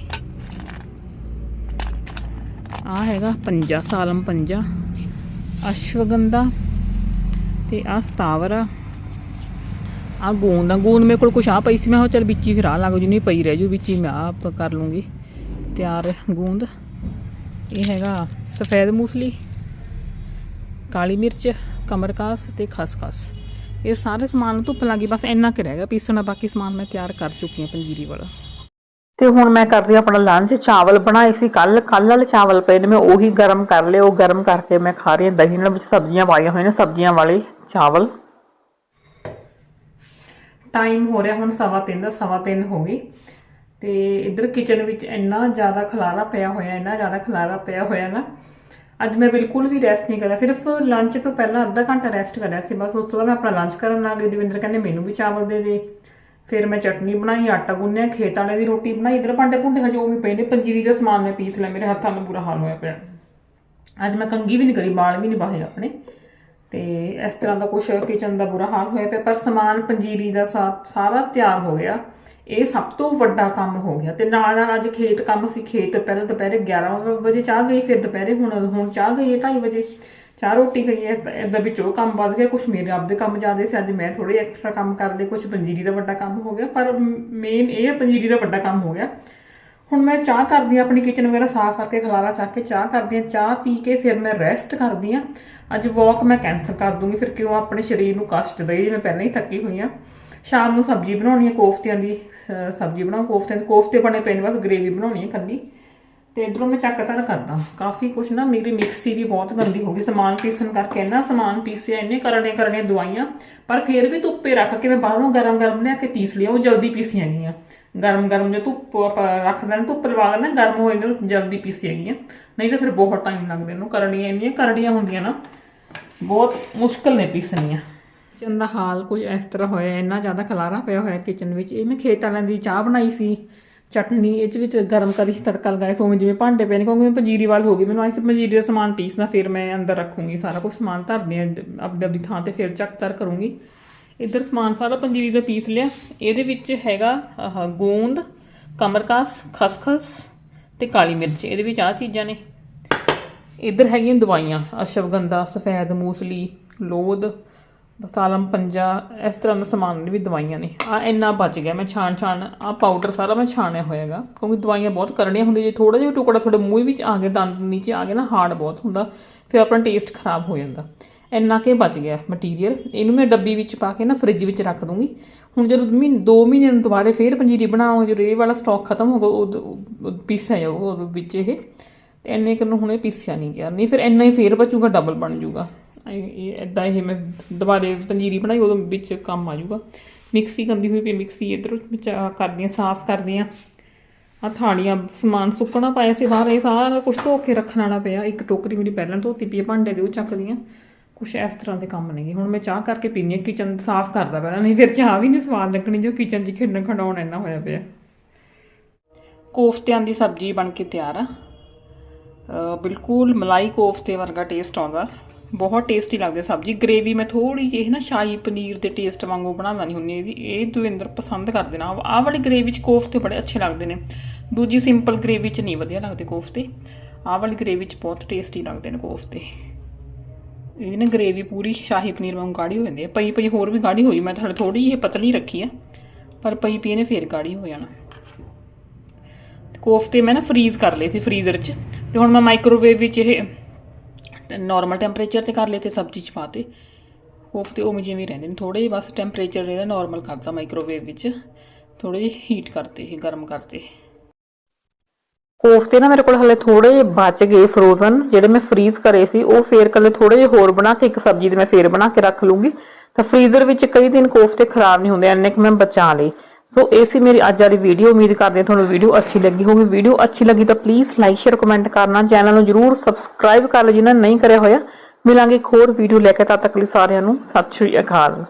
Speaker 1: ਆ ਹੈਗਾ ਪੰਜਾ, ਸਾਲਮ ਪੰਜਾ, ਅਸ਼ਵਗੰਧਾ ਤੇ ਆ ਸਤਾਵਰ ਆ। ਆ ਗੂੰਦ ਆ ਗੂੰਦ ਮੇਰੇ ਕੋਲ ਕੁਛ ਆ ਪਈ ਸੀ, ਮੈਂ ਕਿਹਾ ਚੱਲ ਵਿੱਚ ਹੀ ਫਿਰ ਆ ਲੱਗ ਜੂ ਨਹੀਂ ਪਈ ਰਹਿ ਜੂ, ਵਿੱਚ ਹੀ ਮੈਂ ਆਪ ਕਰ ਲੂੰਗੀ। ਤਿਆਰ ਗੂੰਦ। ਇਹ ਹੈਗਾ ਸਫੈਦ ਮੂਸਲੀ, ਕਾਲੀ ਮਿਰਚ, ਕਮਰਕਾਸ ਤੇ ਖਸਖਸ। ਇਹ ਸਾਰੇ ਸਮਾਨ ਨੂੰ ਧੁੱਪ ਲੱਗੀ ਬਸ ਇੰਨਾ ਕੁ ਰਹਿ ਗਿਆ ਪੀਸਣਾ, ਬਾਕੀ ਸਮਾਨ ਮੈਂ ਤਿਆਰ ਕਰ ਚੁੱਕੀ ਹਾਂ ਪੰਜੀਰੀ ਵਾਲਾ। ਤੇ ਹੁਣ ਮੈਂ ਕਰਦੀ ਹਾਂ ਆਪਣਾ ਲੰਚ ਚਾਵਲ ਬਣਾਏ ਸੀ ਕੱਲ ਕੱਲ ਵਾਲੇ ਚਾਵਲ ਪਏ ਨੇ, ਮੈਂ ਉਹੀ ਗਰਮ ਕਰ ਲਏ, ਉਹ ਗਰਮ ਕਰਕੇ ਮੈਂ ਖਾ ਰਹੀ ਹਾਂ ਦਹੀਂ ਨਾਲ, ਵਿੱਚ ਸਬਜ਼ੀਆਂ ਪਾਈਆਂ ਹੋਈਆਂ ਨੇ, ਸਬਜ਼ੀਆਂ ਵਾਲੇ ਚਾਵਲ। ਟਾਈਮ ਹੋ ਰਿਹਾ ਹੁਣ ਸਵਾ ਤਿੰਨ ਦਾ, ਸਵਾ ਤਿੰਨ ਹੋ ਗਈ। ਤੇ ਇੱਧਰ ਕਿਚਨ ਵਿੱਚ ਇੰਨਾ ਜ਼ਿਆਦਾ ਖਲਾਰਾ ਪਿਆ ਹੋਇਆ, ਇੰਨਾ ਜ਼ਿਆਦਾ ਖਲਾਰਾ ਪਿਆ ਹੋਇਆ ਨਾ। ਅੱਜ ਮੈਂ ਬਿਲਕੁਲ ਵੀ ਰੈਸਟ ਨਹੀਂ ਕਰਿਆ, ਸਿਰਫ ਲੰਚ ਤੋਂ ਪਹਿਲਾਂ ਅੱਧਾ ਘੰਟਾ ਰੈਸਟ ਕਰਿਆ ਸੀ, ਬਸ ਉਸ ਤੋਂ ਬਾਅਦ ਮੈਂ ਆਪਣਾ ਲੰਚ ਕਰਨ ਲੱਗ ਗਈ। ਦਵਿੰਦਰ ਕਹਿੰਦੇ, ਮੈਨੂੰ ਵੀ ਚਾਵਲ ਦੇ ਦੇ। ਫਿਰ ਮੈਂ ਚਟਨੀ ਬਣਾਈ, ਆਟਾ ਗੁੰਨਿਆ, ਖੇਤ ਵਾਲੇ ਦੀ ਰੋਟੀ ਬਣਾਈ, ਇਧਰ ਭਾਂਡੇ ਭੁੰਡੇ ਹਜੇ ਉਹ ਵੀ ਪਏ ਨੇ, ਪੰਜੀਰੀ ਦਾ ਸਮਾਨ ਮੈਂ ਪੀਸ ਲਿਆ, ਮੇਰੇ ਹੱਥਾਂ ਨੂੰ ਬੁਰਾ ਹਾਲ ਹੋਇਆ ਪਿਆ। ਅੱਜ ਮੈਂ ਕੰਗੀ ਵੀ ਨਹੀਂ ਕਰੀ ਬਾਲ ਵੀ ਨਹੀਂ ਬਾਹੇ ਆਪਣੇ। ਤੇ ਇਸ ਤਰ੍ਹਾਂ ਦਾ ਕੁਛ ਕਿਚਨ ਦਾ ਬੁਰਾ ਹਾਲ ਹੋਇਆ ਪਿਆ, ਪਰ ਸਮਾਨ ਪੰਜੀਰੀ ਦਾ ਸਾ- ਸਾਰਾ ਤਿਆਰ ਹੋ ਗਿਆ। ਇਹ ਸਭ ਤੋਂ ਵੱਡਾ ਕੰਮ ਹੋ ਗਿਆ। ਤੇ ਨਾਲ ਨਾਲ ਅੱਜ ਖੇਤ ਕੰਮ ਸੀ, ਖੇਤ ਪਹਿਲਾਂ ਦੁਪਹਿਰੇ 11 ਵਜੇ ਚਾਹ ਗਈ, ਫਿਰ ਦੁਪਹਿਰੇ ਹੁਣ ਹੁਣ ਚਾਹ ਗਈ ਹੈ 2:30 ਵਜੇ। ਚਾਹ ਰੋਟੀ ਗਈ ਹੈ ਵਿੱਚ ਉਹ ਕੰਮ ਵੱਧ ਗਿਆ ਕੁਝ ਮੇਰੇ ਆਪਦੇ ਕੰਮ ਜ਼ਿਆਦੇ ਸੀ, ਅੱਜ ਮੈਂ ਥੋੜੇ ਐਕਸਟਰਾ ਕੰਮ ਕਰ ਲਏ ਕੁਝ ਪੰਜੀਰੀ ਦਾ ਵੱਡਾ ਕੰਮ ਹੋ ਗਿਆ, ਪਰ ਮੇਨ ਇਹ ਹੈ ਪੰਜੀਰੀ ਦਾ ਵੱਡਾ ਕੰਮ ਹੋ ਗਿਆ। ਹੁਣ ਮੈਂ ਚਾਹ ਕਰਦੀ ਆ ਆਪਣੀ ਕਿਚਨ ਵਗੈਰਾ ਸਾਫ਼ ਕਰਕੇ ਖਲਾਰਾ ਚੱਕ ਕੇ ਚਾਹ ਕਰਦੀ ਆ ਚਾਹ ਪੀ ਕੇ ਫਿਰ ਮੈਂ ਰੈਸਟ ਕਰਦੀ ਆ ਅੱਜ ਵਾਕ ਮੈਂ ਕੈਂਸਲ ਕਰ ਦੂੰਗੀ, ਫਿਰ ਕਿਉਂ ਆਪਣੇ ਸਰੀਰ ਨੂੰ ਕਸ਼ਟ ਦੇਈ ਮੈਂ ਪਹਿਲਾਂ ਹੀ ਥੱਕੀ ਹੋਈ ਆ ਸ਼ਾਮ ਨੂੰ ਸਬਜ਼ੀ ਬਣਾਉਣੀ ਹੈ, ਕੋਫਤਿਆਂ ਦੀ ਸਬਜ਼ੀ ਬਣਾਉ ਕੋਫਤਿਆਂ ਦੇ, ਕੋਫਤੇ ਬਣੇ ਪਏ ਨੇ ਬਸ ਗ੍ਰੇਵੀ ਬਣਾਉਣੀ ਹੈ ਕੱਲੀ ਤੇ ਇਧਰੋਂ ਮੈਂ ਚੱਕ ਤੜ ਕਰਦਾ। ਕਾਫੀ ਕੁਛ ਨਾ ਮੇਰੀ ਮਿਕਸੀ ਵੀ ਬਹੁਤ ਗੰਦੀ ਹੋ ਗਈ। ਸਮਾਨ ਪੀਸਣ ਕਰਕੇ ਇੰਨਾ ਸਮਾਨ ਪੀਸਿਆ, ਇੰਨੇ ਕਰਨੇ ਕਰਨੇ ਦਵਾਈਆਂ। ਪਰ ਫਿਰ ਵੀ ਧੁੱਪੇ ਰੱਖ ਕੇ ਮੈਂ ਬਾਹਰੋਂ ਗਰਮ ਗਰਮ ਲਿਆ ਕੇ ਪੀਸ ਲਿਆ, ਉਹ ਜਲਦੀ ਪੀਸੀਆਂ ਗਈਆਂ। ਗਰਮ ਗਰਮ ਜੇ ਧੁੱਪ ਆਪਾਂ ਰੱਖ ਦੇਣ, ਧੁੱਪ ਲਵਾ ਦੇਣਾ ਗਰਮ ਹੋ ਜਾਂਦੇ ਜਲਦੀ ਪੀਸੀਆਂ ਗਈਆਂ। ਨਹੀਂ ਤਾਂ ਫਿਰ ਬਹੁਤ ਟਾਈਮ ਲੱਗਦਾ ਇਹਨੂੰ ਕਰਨੀਆਂ, ਇੰਨੀਆਂ ਕਰੜੀਆਂ ਹੁੰਦੀਆਂ ਨਾ, ਬਹੁਤ ਮੁਸ਼ਕਲ ਨੇ ਪੀਸਣੀਆਂ। ਕਿਚਨ ਦਾ ਹਾਲ ਕੁਝ ਇਸ ਤਰ੍ਹਾਂ ਹੋਇਆ, ਇੰਨਾ ਜ਼ਿਆਦਾ ਖਲਾਰਾ ਪਿਆ ਹੋਇਆ ਕਿਚਨ ਵਿੱਚ। ਇਹ ਮੈਂ ਖੇਤ ਵਾਲਿਆਂ ਦੀ ਚਾਹ ਬਣਾਈ ਸੀ। ਚਟਨੀ, ਇਹ 'ਚ ਵਿੱਚ ਗਰਮ ਕਰੀ ਸੀ, ਤੜਕਾ ਲਗਾਇਆ ਸੋ ਜਿਵੇਂ ਭਾਂਡੇ ਪਏ ਨੇ, ਕਿਉਂਕਿ ਮੈਂ ਪੰਜੀਰੀ ਵਾਲ ਹੋ ਗਈ ਮੈਨੂੰ ਆਈ ਸੀ ਪੰਜੀਰੀ ਦਾ ਸਮਾਨ ਪੀਸਣਾ ਫਿਰ ਮੈਂ ਅੰਦਰ ਰੱਖੂੰਗੀ ਸਾਰਾ ਕੁਝ ਸਮਾਨ ਧਰਦੇ ਆ ਆਪਣੀ ਆਪਣੀ ਥਾਂ ਤੇ ਫਿਰ ਚੱਕ ਤਰ ਕਰੂੰਗੀ। ਇੱਧਰ ਸਮਾਨ ਸਾਰਾ ਪੰਜੀਰੀ ਦਾ ਪੀਸ ਲਿਆ, ਇਹਦੇ ਵਿੱਚ ਹੈਗਾ, ਆਹ ਗੂੰਦ, ਕਮਰਕਾਸ, ਖਸਖਸ ਤੇ ਕਾਲੀ ਮਿਰਚ, ਇਹਦੇ ਵਿੱਚ ਆ ਚੀਜ਼ਾਂ ਨੇ। ਇੱਧਰ ਹੈਗੀਆਂ ਦਵਾਈਆਂ, ਅਸ਼ਵਗੰਧਾ, ਸਫੈਦ ਮੂਸਲੀ ਲੋਦ ਸਾਲਮ, ਪੰਜਾ, ਇਸ ਤਰ੍ਹਾਂ ਦਾ ਸਮਾਨ ਵੀ ਦਵਾਈਆਂ ਨੇ। ਆ ਇੰਨਾ ਬਚ ਗਿਆ, ਮੈਂ ਛਾਣ ਛਾਣ ਆ ਪਾਊਡਰ ਸਾਰਾ ਮੈਂ ਛਾਣਿਆ ਹੋਇਆਗਾ ਕਿਉਂਕਿ ਦਵਾਈਆਂ ਬਹੁਤ ਕਰੜੀਆਂ ਹੁੰਦੀਆਂ, ਜੇ ਥੋੜਾ ਜਿਹਾ ਵੀ ਟੁਕੜਾ ਤੁਹਾਡੇ ਮੂੰਹ ਵਿੱਚ ਆ ਗਿਆ, ਦੰਦ ਨੀਚੇ ਆ ਗਿਆ ਨਾ ਹਾਰਡ ਬਹੁਤ ਹੁੰਦਾ, ਫਿਰ ਆਪਣਾ ਟੇਸਟ ਖਰਾਬ ਹੋ ਜਾਂਦਾ। ਇੰਨਾ ਕੇ ਬਚ ਗਿਆ ਮਟੀਰੀਅਲ ਇਹਨੂੰ ਮੈਂ ਡੱਬੀ ਵਿੱਚ ਪਾ ਕੇ ਨਾ ਫ੍ਰਿਜ ਵਿੱਚ ਰੱਖ ਦੂੰਗੀ। ਹੁਣ ਜਦੋਂ ਮਹੀਨੇ 2 ਮਹੀਨੇ ਨੂੰ ਦੁਬਾਰੇ ਫੇਰ ਪੰਜੀਰੀ ਬਣਾਵਾਂਗੇ, ਜਦੋਂ ਇਹ ਵਾਲਾ ਸਟਾਕ ਖਤਮ ਹੋਗਾ ਉਹ ਪੀਸਿਆ ਜਾਊਗਾ, ਉਹਦੇ ਵਿੱਚ ਇਹ। ਤੇ ਇੰਨੇ ਕੁ ਨੂੰ ਹੁਣੇ ਪੀਸਿਆ ਨਹੀਂ ਗਿਆ। ਨਹੀਂ, ਫਿਰ ਇੰਨਾ ਹੀ ਫੇਰ ਬਚੂਗਾ ਡਬਲ ਬਣ ਜਾਊਗਾ ਇਦਾਂ ਇਹ ਮੈਂ ਦੁਬਾਰੇ ਪੰਜੀਰੀ ਬਣਾਈ, ਉਦੋਂ ਵਿੱਚ ਕੰਮ ਆ ਜਾਊਗਾ। ਮਿਕਸੀ ਗੰਦੀ ਹੋਈ ਪਈ, ਮਿਕਸੀ ਇਧਰੋਂ ਕਰਦੀ ਆ ਸਾਫ਼ ਕਰਦੀ ਆ ਆ ਥਾਲੀਆਂ, ਸਮਾਨ ਸੁੱਕਣਾ ਪਾਇਆ ਸੀ ਬਾਹਰ, ਇਹ ਸਾਰਾ ਕੁਝ ਧੋ ਕੇ ਰੱਖਣ ਵਾਲਾ ਪਿਆ। ਇੱਕ ਟੋਕਰੀ ਮੇਰੀ ਪਹਿਲਾਂ ਧੋਤੀ ਪਈ ਆ ਭਾਂਡੇ ਦੇ ਉਹ ਚੱਕਦੀ ਆ ਕੁਛ ਇਸ ਤਰ੍ਹਾਂ ਦੇ ਕੰਮ ਨੇਗੇ। ਹੁਣ ਮੈਂ ਚਾਹ ਕਰਕੇ ਪੀਣੀ ਆ ਕਿਚਨ ਸਾਫ਼ ਕਰਦਾ ਪਹਿਲਾਂ, ਨਹੀਂ ਫਿਰ ਚਾਹ ਵੀ ਨਹੀਂ ਸਵਾਦ ਲੱਗਣੀ, ਜੋ ਕਿਚਨ 'ਚ ਖੇਡਣ ਖਡਾਉਣ ਇੰਨਾ ਹੋਇਆ ਪਿਆ। ਕੋਫਤਿਆਂ ਦੀ ਸਬਜ਼ੀ ਬਣ ਕੇ ਤਿਆਰ ਆ। ਬਿਲਕੁਲ ਮਲਾਈ ਕੋਫਤੇ ਵਰਗਾ ਟੇਸਟ ਆਉਂਦਾ। ਬਹੁਤ ਟੇਸਟੀ ਲੱਗਦੀ ਸਬਜ਼ੀ। ਗ੍ਰੇਵੀ ਮੈਂ ਥੋੜੀ ਜਿਹੀ ਨਾ ਸ਼ਾਹੀ ਪਨੀਰ ਦੇ ਟੇਸਟ ਵਾਂਗੂ ਬਣਾਉਣਾ ਨਹੀਂ ਹੁੰਦੀ ਇਹਦੀ। ਇਹ ਦਵਿੰਦਰ ਪਸੰਦ ਕਰਦੇ ਨੇ। ਆਹ ਵਾਲੀ ਗ੍ਰੇਵੀ ਚ ਕੋਫਤੇ ਬੜੇ ਅੱਛੇ ਲੱਗਦੇ ਨੇ। ਦੂਜੀ ਸਿੰਪਲ ਗ੍ਰੇਵੀ ਚ ਨਹੀਂ ਵਧੀਆ ਲੱਗਦੇ ਕੋਫਤੇ। ਆਹ ਵਾਲੀ ਗ੍ਰੇਵੀ ਚ ਬਹੁਤ ਟੇਸਟੀ ਲੱਗਦੇ ਨੇ ਕੋਫਤੇ। ਇਹ ਨਾ ਗ੍ਰੇਵੀ ਪੂਰੀ ਸ਼ਾਹੀ ਪਨੀਰ ਵਾਂਗੂ ਗਾੜੀ ਹੋ ਜਾਂਦੀ ਹੈ ਪਈ ਪਈ ਹੋਰ ਵੀ ਗਾੜੀ ਹੋਈ ਮੈਂ ਤਾਂ ਥੋੜੀ ਜਿਹੀ ਪਤਲੀ ਰੱਖੀ ਆ, ਪਰ ਪਈ ਪਈ ਨੇ ਫੇਰ ਗਾੜੀ ਹੋ ਜਾਣਾ। ਕੋਫਤੇ ਮੈਂ ਨਾ ਫਰੀਜ਼ ਕਰ ਲਏ ਸੀ ਫਰੀਜ਼ਰ 'ਚ। ਤੇ ਹੁਣ ਮੈਂ ਮਾਈਕ੍ਰੋਵੇਵ ਵਿੱਚ ਇਹ ਨਾਰਮਲ ਟੈਂਪਰੇਚਰ ਤੇ ਕਰ ਲਏ ਤੇ ਸਬਜ਼ੀ 'ਚ ਪਾਤੇ ਕੋਫਤੇ ਉਵੇਂ ਜਿਵੇਂ ਰਹਿੰਦੇ ਨੇ। ਥੋੜੇ ਜਿਹੇ ਬਸ ਟੈਂਪਰੇਚਰ ਇਹਦਾ ਨਾਰਮਲ ਕਰਤਾ ਮਾਈਕ੍ਰੋਵੇਵ ਵਿੱਚ। ਥੋੜੇ ਜਿਹੇ ਹੀਟ ਕਰਤੇ ਇਹ ਗਰਮ ਕਰਤੇ। ਕੋਫਤੇ ਨਾ ਮੇਰੇ ਕੋਲ ਹਲੇ ਥੋੜੇ ਜਿਹੇ ਬਚ ਗਏ ਫਰੋਜ਼ਨ ਜਿਹੜੇ ਮੈਂ ਫਰੀਜ਼ ਕਰੇ ਸੀ, ਉਹ ਫੇਰ ਕੱਲੇ ਥੋੜੇ ਜਿਹੇ ਹੋਰ ਬਣਾ ਕੇ, ਇੱਕ ਸਬਜ਼ੀ ਦੇ ਮੈਂ ਫੇਰ ਬਣਾ ਕੇ ਰੱਖ ਲੂੰਗੀ। ਤਾਂ ਫਰੀਜ਼ਰ ਵਿੱਚ ਕਈ ਦਿਨ ਕੋਫਤੇ ਖਰਾਬ ਨਹੀਂ ਹੁੰਦੇ ਐਨੇ ਕਿ ਮੈਂ ਬਚਾ ਲਈ ਸੋ ਇਹ ਸੀ ਮੇਰੀ ਅੱਜ ਵਾਲੀ ਵੀਡੀਓ ਉਮੀਦ ਕਰਦੇ ਹਾਂ ਤੁਹਾਨੂੰ ਵੀਡੀਓ ਅੱਛੀ ਲੱਗੀ ਹੋਵੇ ਵੀਡੀਓ ਅੱਛੀ ਲੱਗੀ ਤਾਂ ਪਲੀਜ਼ ਲਾਈਕ ਸ਼ੇਅਰ ਕਮੈਂਟ ਕਰਨਾ। ਚੈਨਲ ਨੂੰ ਜਰੂਰ ਸਬਸਕ੍ਰਾਈਬ ਕਰ ਲਓ ਜਿਨ੍ਹਾਂ ਨੇ ਨਹੀਂ ਕਰਿਆ ਹੋਇਆ। ਮਿਲਾਂਗੇ ਇੱਕ ਹੋਰ ਵੀਡੀਓ ਲੈ ਕੇ। ਤਦ ਤੱਕ ਲਈ ਸਾਰਿਆਂ ਨੂੰ ਸਤਿ ਸ਼੍ਰੀ ਅਕਾਲ।